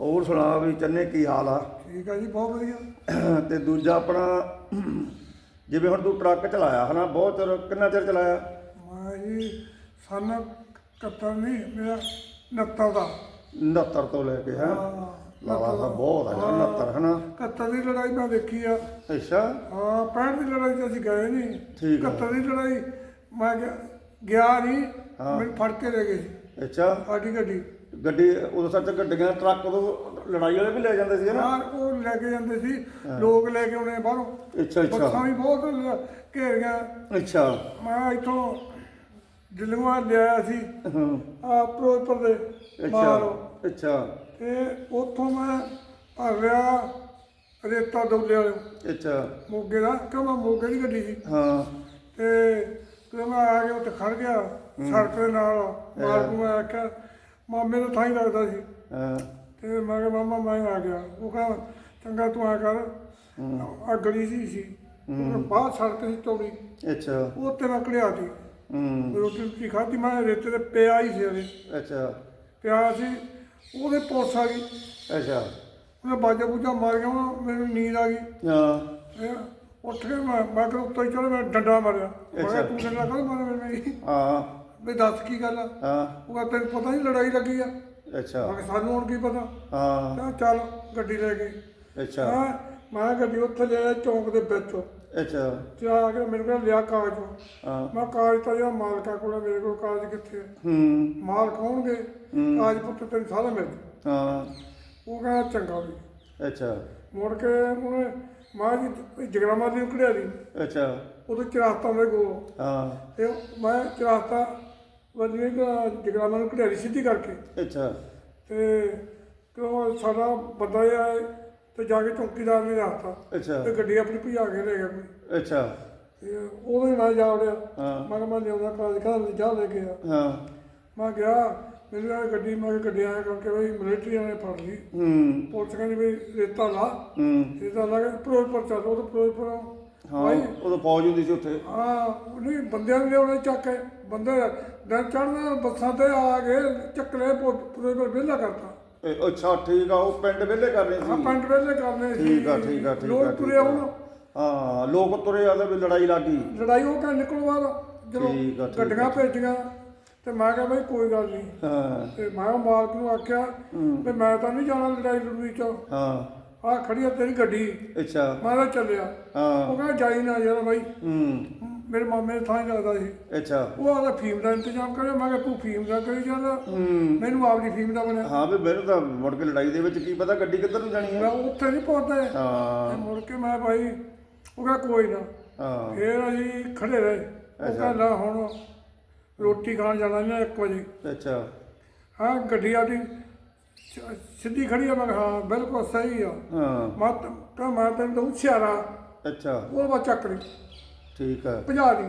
ਹੋਰ ਸੁਣਾ ਵੀ ਚੰਨੇ ਕੀ ਹਾਲ ਆ? ਠੀਕ ਆ ਜੀ ਬਹੁਤ ਵਧੀਆ। ਤੇ ਦੂਜਾ ਆਪਣਾ ਜਿਵੇਂ ਹੁਣ ਤੂੰ ਟਰੱਕ ਚਲਾਇਆ ਹਨਾ ਬਹੁਤ ਚਿਰ ਕਿੰਨਾ ਚਿਰ ਚਲਾਇਆ? ਮੈਂ ਜੀ ਸਨ ਕੱਤਰ ਨਹੀਂ ਮੇਰਾ 69 ਦਾ। 69 ਤੋਂ ਲੈ ਕੇ ਹੈ? ਲਾਲਾ ਤਾਂ ਬਹੁਤ ਆ ਯਾਰ 69 ਹਨਾ? 71 ਦੀ ਲੜਾਈ ਮੈਂ ਦੇਖੀ ਆ। ਅੱਛਾ। ਹਾਂ 65 ਦੀ ਲੜਾਈ 'ਚ ਅਸੀਂ ਗਏ ਨਹੀਂ। ਠੀਕ ਆ। 71 ਦੀ ਲੜਾਈ ਮੈਂ ਗਿਆ- ਨਹੀਂ। ਮੈਨੂੰ ਫੜ ਕੇ ਲੈ ਗਏ ਅੱਛਾ। ਸਾਡੀ ਗੱਡੀ। ਗੱਡੀ ਉਦੋਂ ਸੱਚ ਗੱਡੀਆਂ ਟਰੱਕ ਉਦੋਂ ਲੜਾਈ ਵਾਲੇ ਵੀ ਲੈ ਜਾਂਦੇ ਸੀ ਨਾ ਯਾਰ ਉਹ ਲੈ ਕੇ ਜਾਂਦੇ ਸੀ। ਲੋਕ ਲੈ ਕੇ ਆਉਣੇ ਬਾਹਰੋਂ। ਅੱਛਾ ਬੱਸਾਂ ਅੱਛਾ ਵੀ ਬਹੁਤ ਲ- ਘੇਰੀਆਂ। ਅੱਛਾ। ਮੈਂ ਇੱਥੋਂ ਦਿੱਲੀੋਂ ਲਿਆਇਆ ਸੀ। ਹਾਂ। ਆ ਫਿਰੋਜ਼ਪੁਰ ਦੇ ਮਾਰੋ ਅੱਛਾ ਅੱਛਾ। ਤੇ ਉੱਥੋਂ ਮੈਂ ਭਰ ਲਿਆ ਰੇਤਾ ਡੋਲੇ ਵਾਲੇ ਅੱਛਾ। ਮੋਗੇ ਦਾ। ਕਿਉਂ ਮੈਂ ਮੋਗੇ ਦੀ ਗੱਡੀ ਸੀ। ਹਾਂ। ਤੇ ਜਦੋਂ ਮੈਂ ਆ ਗਿਆ ਉੱਥੇ ਖੜ ਗਿਆ ਸੜਕ ਦੇ ਨਾਲ ਮਾਲਕ ਨੂੰ ਮੈਂ ਆਖਿਆ ਮਾਮੇ ਦਾ ਥਾਂ ਹੀ ਲੱਗਦਾ ਸੀ। ਹਾਂ। ਤੇ ਮੈਂ ਕਿਹਾ ਮਾਮਾ ਮੈਂ ਆ ਗਿਆ। ਉਹ ਕਹਿੰਦਾ ਚੰਗਾ ਤੂੰ ਆ ਕਰ। ਆ ਗਲੀ ਸੀ ਸੀ ਉਹ ਬਾਹਰ ਸੜਕ ਸੀ ਚੌੜੀ ਅੱਛਾ। ਉਹ ਤੇ ਮੈਂ ਕੜਿਆ ਸੀ। ਹੂੰ। ਰੋਟੀ ਰੋਟੀ ਖਾਧੀ। ਮੈਂ ਰੇਤੇ ਤੇ ਪਿਆ ਹੀ ਸੀ ਉਹਦੇ। ਅੱਛਾ। ਪਿਆ ਸੀ। ਉਹਦੇ ਪੁਲਿਸ ਆ ਗਈ। ਅੱਛਾ। ਉਹਨੇ ਬਾਜਾ ਬੂਜਾ ਮਾਰ ਗਿਆ ਮੈਨੂੰ ਨੀਂਦ ਆ ਗਈ। ਹਾਂ। ਉੱਠ ਕੇ ਮੈਂ ਮੈਂ ਕਿਹਾ ਉੱਤੋਂ ਹੀ ਚੜ੍ਹ ਮੈਂ ਡੰਡਾ ਮਾਰਿਆ। ਮੈਂ ਕਿਹਾ। ਤੂੰ ਡੰਡਾ ਕਾਹਦਾ ਮਾਰਿਆ ਮੇਰੀ ਹਾਂ। ਵੀ ਦੱਸ ਕੀ ਗੱਲ ਆ? ਹਾਂ। ਉਹ ਕਹਿੰਦਾ ਤੈਨੂੰ ਪਤਾ ਨਹੀਂ ਲੜਾਈ ਲੱਗੀ ਆ? ਅੱਛਾ। ਮੈਂ ਕਿਹਾ ਸਾਨੂੰ ਹੁਣ ਕੀ ਪਤਾ? ਹਾਂ। ਕਹਿੰਦਾ ਚੱਲ ਗੱਡੀ ਲੈ ਗਈ ਅੱਛਾ। ਮੈਂ ਮੈਂ ਗੱਡੀ ਉੱਥੇ ਲੈ ਆਇਆ ਚੌਂਕ ਦੇ ਵਿੱਚ। ਅੱਛਾ। ਤੇ ਆ ਕੇ ਲਿਆ ਕਾਗਜ਼। ਹਾਂ। ਮੈਂ ਕਾਗਜ਼ ਤਾਂ ਜਿਹੜਾ ਮਾਲਕਾ ਕੋਲ ਆ, ਮੇਰੇ ਕੋਲ ਕਾਗਜ਼ ਕਿੱਥੇ ਆ? ਹੂੰ। ਮਾਲਕ ਹੋਣਗੇ। ਕਾਗਜ਼ ਪੁੱਤ ਤੈਨੂੰ ਸਾਰਾ ਮਿਲ ਜਾਊ। ਹਾਂ। ਉਹ ਕਹਿੰਦਾ ਚੰਗਾ ਵੀ। ਅੱਛਾ। ਮੁੜ ਕੇ ਉਹਨੇ ਮਾਂ ਜੀ ਜਗਰਾਮਾ ਦੀ ਕਢਿਆ ਦੀ ਅੱਛਾ। ਉਦੋਂ ਚਰਾਸਤਾ ਮੇਰੇ ਕੋਲ। ਹਾਂ। ਤੇ ਮੈਂ ਚਰਾਸਤਾ ਵਧੀਆ ਜਗਰਾਮਾ ਨੂੰ ਕਢਿਆ ਸਿੱਧੀ ਕਰਕੇ। ਅੱਛਾ। ਤੇ ਕਿਉਂ ਸਾਡਾ ਬੰਦਾ ਇਹ ਆਏ ਤੇ ਜਾ ਕੇ ਚੌਕੀਦਾਰ ਨੇ ਰੱਖਤਾ ਅੱਛਾ। ਤੇ ਗੱਡੀ ਆਪਣੀ ਭਜਾ ਕੇ ਲੈ ਗਿਆ ਕੋਈ। ਅੱਛਾ। ਤੇ ਹੀ ਮੈਂ ਜਾ ਵੜਿਆ। ਹਾਂ। ਮੈਂ ਕਿਹਾ ਮੈਂ ਲਿਆਉਂਦਾ ਕਾਜ ਕਹਿੰਦਾ ਜਾ ਲੈ ਕੇ ਆ। ਹਾਂ। ਮੈਂ ਗਿਆ ਮੈਨੂੰ ਇਹ ਗੱਡੀ ਮੈਂ ਗੱਡੀ ਆਇਆ ਕਰਕੇ ਬਈ ਮਿਲਟਰੀ ਵਾਲੇ ਫੜ ਲਈ। ਹੂੰ। ਪੁਲਿਸ ਕਹਿੰਦੀ ਵੀ ਰੇਤਾ ਲਾ। ਹੂੰ। ਰੇਤਾ ਲਾ ਕੇ ਫਿਰੋਜ਼ਪੁਰ ਚੱਲ ਉਹ ਤਾਂ ਫਿਰੋਜ਼ਪੁਰ ਹਾਂ ਉਦੋਂ ਫੌਜ ਹੁੰਦੀ ਸੀ ਉੱਥੇ। ਹਾਂ ਨਹੀਂ ਬੰਦਿਆਂ ਨੂੰ ਲਿਆਉਣੇ ਚੱਕ ਕੇ। ਬੰਦੇ ਦਿਨ ਚੜ੍ਹਨਾ ਬੱਸਾਂ ਤੇ ਆ ਕੇ ਚੱਕਲੇ ਫਿਰੋਜ਼ਪੁਰ ਵਿਹਲਾ ਕਰਤਾ। ਇਹ ਅੱਛਾ ਠੀਕ ਆ ਉਹ ਪਿੰਡ ਵਿਹਲੇ ਕਰਨੇ ਆ ਸੀ। ਪਿੰਡ ਵੇਲੇ ਕਰਨੇ ਸੀ। ਠੀਕ ਆ ਠੀਕ ਆ ਠੀਕ ਆ ਲੋਕ ਠੀਕ ਤੁਰੇ ਆ। ਹੁਣ ਹਾਂ ਲੋਕ ਤੁਰੇ ਆਦੇ ਵੀ ਲੜਾਈ ਲੱਗੀ ਲੜਾਈ ਉਹ ਕਹਿੰਦੇ ਨਿਕਲੋ ਬਾਹਰ ਜਦੋਂ ਠੀਕ ਆ, ਠੀਕ ਆ, ਗੱਡੀਆਂ ਭੇਜੀਆਂ। ਤੇ ਮੈਂ ਕਿਹਾ ਬਈ ਕੋਈ ਗੱਲ ਨਹੀਂ। ਹਾਂ। ਤੇ ਮੈਂ ਮਾਲਕ ਨੂੰ ਆਖਿਆ ਵੀ ਮੈਂ ਤਾਂ ਨਹੀਂ ਜਾਣਾ ਲੜਾਈ ਲੜੂਈ ਚ। ਹਾਂ। ਆ ਖੜੀ ਆ ਤੇਰੀ ਗੱਡੀ। ਅੱਛਾ। ਮੈਂ ਤਾਂ ਚੱਲਿਆ। ਹਾਂ। ਉਹ ਕਹਿੰਦਾ ਜਾਈ ਨਾ ਯਾਰ ਬਾਈ। ਹੂੰ। ਮੇਰੇ ਮਾਮੇ ਦਾ ਥਾਂ ਹੀ ਲੱਗਦਾ ਸੀ। ਅੱਛਾ। ਉਹ ਆਦਾ ਫੀਮ ਦਾ ਇੰਤਜ਼ਾਮ ਕਰਿਆ ਮੈਂ ਕਿਹਾ ਤੂੰ ਫੀਮ ਦਾ ਕਰੀ ਹੂੰ। ਮੈਨੂੰ ਆਪਦੀ ਫੀਮ ਦਾ ਬਣਿਆ। ਹਾਂ ਵੀ ਮੈਨੂੰ ਤਾਂ ਮੁੜ ਕੇ ਲੜਾਈ ਦੇ ਵਿੱਚ ਕੀ ਪਤਾ ਗੱਡੀ ਕਿੱਧਰ ਨੂੰ ਜਾਣੀ ਮੈਂ ਹੈ ਉੱਥੇ ਨਹੀਂ ਪਹੁੰਚਦਾ। ਹਾਂ। ਮੁੜ ਕੇ ਮੈਂ ਭਾਈ ਉਹ ਕਹਿੰਦਾ ਕੋਈ ਨਾ। ਹਾਂ। ਫੇਰ ਅਸੀਂ ਖੜੇ ਰਹੇ। ਉਹ ਕਹਿੰਦਾ ਹੁਣ ਰੋਟੀ ਖਾਣ ਜਾਣਾ ਨਾ 1 ਵਜੇ। ਅੱਛਾ। ਹਾਂ ਗੱਡੀ ਆਦੀ ਸਿੱਧੀ ਖੜੀ ਆ ਮੈਂ ਹਾਂ ਬਿਲਕੁਲ ਸਹੀ ਆ। ਹਾਂ। ਮੈਂ ਤਾਂ ਮੈਂ ਤੈਨੂੰ ਤਾਂ ਹੁਸ਼ਿਆਰਾ ਅੱਛਾ। ਉਹ ਬਾ ਚੱਕ ਲਈ। ਠੀਕ ਆ। ਭਜਾ ਦੀ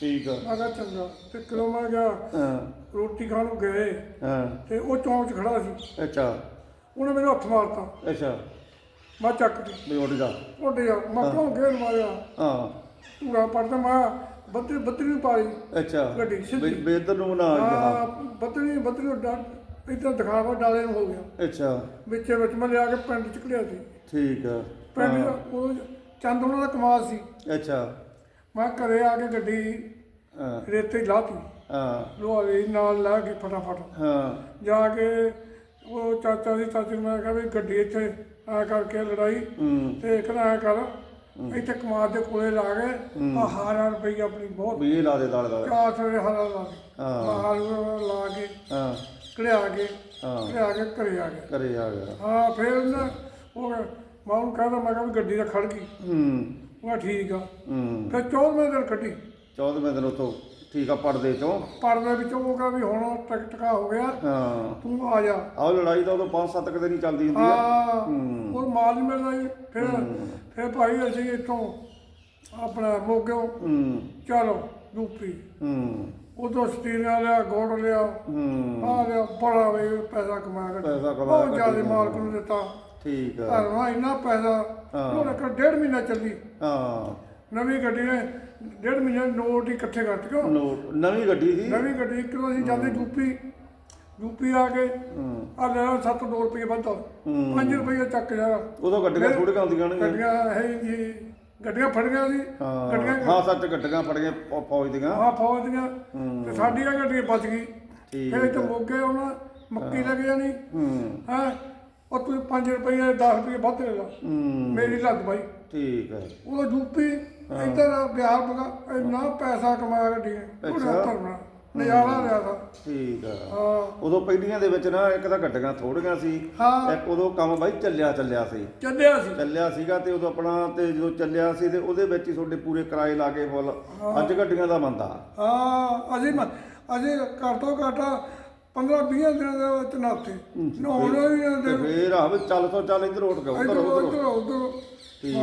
ਠੀਕ ਆ। ਮੈਂ ਕਿਹਾ ਚੰਗਾ। ਤੇ ਕਿਲੋ ਮੈਂ ਗਿਆ ਹਾਂ। ਰੋਟੀ ਖਾਣ ਨੂੰ ਗਏ। ਹਾਂ। ਤੇ ਉਹ ਚੌਂਕ 'ਚ ਖੜਾ ਸੀ। ਅੱਛਾ। ਉਹਨੇ ਮੈਨੂੰ ਹੱਥ ਮਾਰਤਾ। ਅੱਛਾ। ਮੈਂ ਚੱਕ ਦੀ ਵੀ ਉੱਡ ਜਾ। ਉੱਡ ਗਿਆ। ਮੈਂ ਕਿਉਂ ਘੇਰ ਮਾਰਿਆ। ਹਾਂ। ਪੂਰਾ ਪੜਦਾ ਮੈਂ ਬੱਤਰੀ ਬੱਤਰੀ ਨੂੰ ਪਾਈ। ਅੱਛਾ। ਗੱਡੀ ਸਿੱਧੀ। ਵੀ ਇੱਧਰ ਨੂੰ ਨਾ ਆ ਗਿਆ ਆ ਬੱਤਰੀ ਬੱਤਰੀ ਨੂੰ ਡਾ ਇੱਧਰ ਦਿਖਾਵਾ ਡਾਲੇ ਨੂੰ ਹੋ ਗਿਆ। ਅੱਛਾ। ਵਿੱਚੇ ਵਿੱਚ ਮੈਂ ਲਿਆ ਕੇ ਪਿੰਡ ਚ ਘੜਿਆ ਸੀ। ਠੀਕ ਆ। ਪਿੰਡ ਉਹ ਚੰਦ ਉਹਨਾਂ ਦਾ ਕਮਾਲ ਸੀ। ਅੱਛਾ। ਮੈਂ ਘਰੇ ਆ ਕੇ ਗੱਡੀ ਹਾਂ। ਰੇਤੇ ਲਾਤੀ ਹਾਂ। ਲੋਹਾਰੇ ਨਾਲ ਲਾ ਕੇ ਫਟਾਫਟ। ਹਾਂ। ਜਾ ਕੇ ਉਹ ਚਾਚਾ ਦੀ ਚਾਚੀ ਨੂੰ ਮੈਂ ਕਿਹਾ ਵੀ ਗੱਡੀ ਇੱਥੇ ਆ ਕਰਕੇ ਲੜਾਈ। ਹੂੰ। ਤੇ ਇੱਕ ਨਾ ਐਂ ਕਰ ਇੱਥੇ ਕਮਾਲ ਦੇ ਕੋਲੇ ਲਾ ਕੇ ਆ ਹਾਰਾ ਰੁਪਈ ਆਪਣੀ ਬਹੁਤ ਵੀ ਇਹ ਲਾ ਦੇ ਦਾਲ ਦਾਲ ਚਾਰ ਸਵੇਰੇ ਹਾਰਾ ਲਾ ਕੇ। ਹਾਂ। ਹਾਰ ਲਾ ਕੇ ਹਾਂ। ਘੜਿਆ ਕੇ ਹਾਂ। ਘੜਿਆ ਕੇ ਘਰੇ ਆ ਗਿਆ। ਘਰੇ ਆ ਗਿਆ। ਹਾਂ ਫਿਰ ਨਾ ਉਹ ਮੈਂ ਕਹਿੰਦਾ ਮੈਂ ਕਿਹਾ ਵੀ ਗੱਡੀ ਤਾਂ ਖੜ ਗਈ। ਹੂੰ। ਉਹ ਕਿਹਾ ਠੀਕ ਆ। ਹੂੰ। ਫਿਰ 14ਵੇਂ ਦਿਨ ਕੱਢੀ। 14ਵੇਂ ਦਿਨ ਉਤੋਂ ਠੀਕ ਆ ਪੜਦੇ ਚੋਂ। ਪਰਦੇ ਵਿੱਚੋਂ ਉਹ ਕਹਿੰਦਾ ਵੀ ਹੁਣ ਟਕ ਟਕਾ ਹੋ ਗਿਆ। ਹਾਂ। ਤੂੰ ਆ ਜਾ। ਆਹ ਲੜਾਈ ਤਾਂ ਉਦੋਂ 5-7 ਦਿਨ ਹੀ ਚੱਲਦੀ ਹੁੰਦੀ ਆ। ਹਾਂ। ਉਹ ਮਾਲ ਨਹੀਂ ਮਿਲਦਾ ਜੀ। ਫਿਰ ਫਿਰ ਭਾਈ ਅਸੀਂ ਇੱਥੋਂ ਆਪਣਾ ਮੋਗਿਓ ਹੂੰ। ਚਲੋ ਯੂਪੀ। ਹੂੰ। ਉਦੋਂ ਸਟੀਰੀਆਂ ਲਿਆ ਗੋੜ ਲਿਆ। ਹੂੰ। ਆ ਲਿਆ ਬੜਾ ਵੀ ਪੈਸਾ ਕਮਾਇਆ ਪੈਸਾ ਕਮਾਇਆ ਬਹੁਤ ਜ਼ਿਆਦਾ ਮਾਲਕ ਨੂੰ ਦਿੱਤਾ। ਠੀਕ ਆ। ਧਰਮਾ ਇੰਨਾ ਪੈਸਾ ਹਾਂ। ਉਹਨੇ ਕਰ ਡੇਢ ਮਹੀਨਾ ਚੱਲੀ। ਹਾਂ। ਨਵੀਂ ਗੱਡੀ ਨੇ ਡੇਢ ਮਹੀਨੇ ਨੋਟ ਹੀ ਇਕੱਠੇ ਕਰ ਚੁੱਕਿਓ ਨੋਟ ਨਵੀਂ ਗੱਡੀ ਸੀ? ਨਵੀਂ ਗੱਡੀ ਇੱਕ ਅਸੀਂ ਜਾਂਦੇ ਯੂਪੀ ਯੂਪੀ ਆ ਕੇ ਹੂੰ। ਆ ਲੈ 7 2 ਰੁਪਏ ਵੱਧ ਹੂੰ। 5 ਰੁਪਏ ਚੱਕ ਜਾ ਉਦੋਂ ਗੱਡੀਆਂ ਥੋੜ੍ਹੀਆਂ ਆਉਂਦੀਆਂ ਨੇ ਗੱਡੀਆਂ ਹੈ ਜੀ ਗੱਡੀਆਂ ਫੜੀਆਂ ਸੀ। ਹਾਂ। ਗੱਡੀਆਂ ਹਾਂ ਸੱਚ ਗੱਡੀਆਂ ਫੜ ਗਏ ਫੌਜ ਦੀਆਂ। ਆ ਫੌਜ ਦੀਆਂ। ਹੂੰ। ਤੇ ਸਾਡੀਆਂ ਗੱਡੀਆਂ ਬਚ ਗਈ। ਠੀਕ ਫਿਰ ਇੱਥੇ ਮੋਗੇ ਆਉਣਾ ਮੱਕੀ ਲੱਗ ਜਾਣੀ। ਹੂੰ। ਹੈ? ਉਹ ਤੂੰ 5 ਰੁਪਏ 10 ਰੁਪਏ ਵੱਧ ਲੈ ਲਾ ਹੂੰ। ਮੇਰੀ ਲੱਗ ਬਾਈ। ਠੀਕ ਹੈ। ਉਹ ਯੂਪੀ ਇੱਧਰ ਬਿਹਾਰ ਬਗਾ ਇੰਨਾ ਪੈਸਾ ਕਮਾਇਆ ਗੱਡੀਆਂ ਅੱਛਾ। ਉਹਦਾ ਧਰਨਾ ਨਜ਼ਾਰਾ ਲਿਆ ਤਾ। ਠੀਕ ਹੈ ਹਾਂ। ਉਦੋਂ ਪਹਿਲੀਆਂ ਦੇ ਵਿੱਚ ਨਾ ਇੱਕ ਤਾਂ ਗੱਡੀਆਂ ਥੋੜੀਆਂ ਸੀ ਹਾਂ। ਇੱਕ ਉਦੋਂ ਕੰਮ ਬਾਈ ਚੱਲਿਆ ਚੱਲਿਆ ਸੀ। ਚੱਲਿਆ ਸੀ। ਚੱਲਿਆ ਸੀਗਾ ਤੇ ਉਦੋਂ ਆਪਣਾ ਤੇ ਜਦੋਂ ਚੱਲਿਆ ਸੀ ਤੇ ਉਹਦੇ ਵਿੱਚ ਹੀ ਤੁਹਾਡੇ ਪੂਰੇ ਕਿਰਾਏ ਲਾ ਕੇ ਫੁੱਲ। ਅੱਜ ਗੱਡੀਆਂ ਦਾ ਬੰਦਾ ਹਾਂ ਅਸੀਂ ਅਸੀਂ ਘੱਟ ਤੋਂ ਘੱਟ 15 20 ਦਿਨਾਂ ਦੇ ਵਿੱਚ ਨਾਤੇ ਨਹਾਉਣਾ ਵੀ ਨਾ ਤੇ ਦੇ ਫੇਰ ਆ ਵੀ ਚੱਲ ਤੋਂ ਚੱਲ ਇੱਧਰ ਉੱਠ ਗਿਆ ਉੱਧਰ ਇਧਰ ਉੱਧਰ ਉਧਰ ਉਧਰ। ਠੀਕ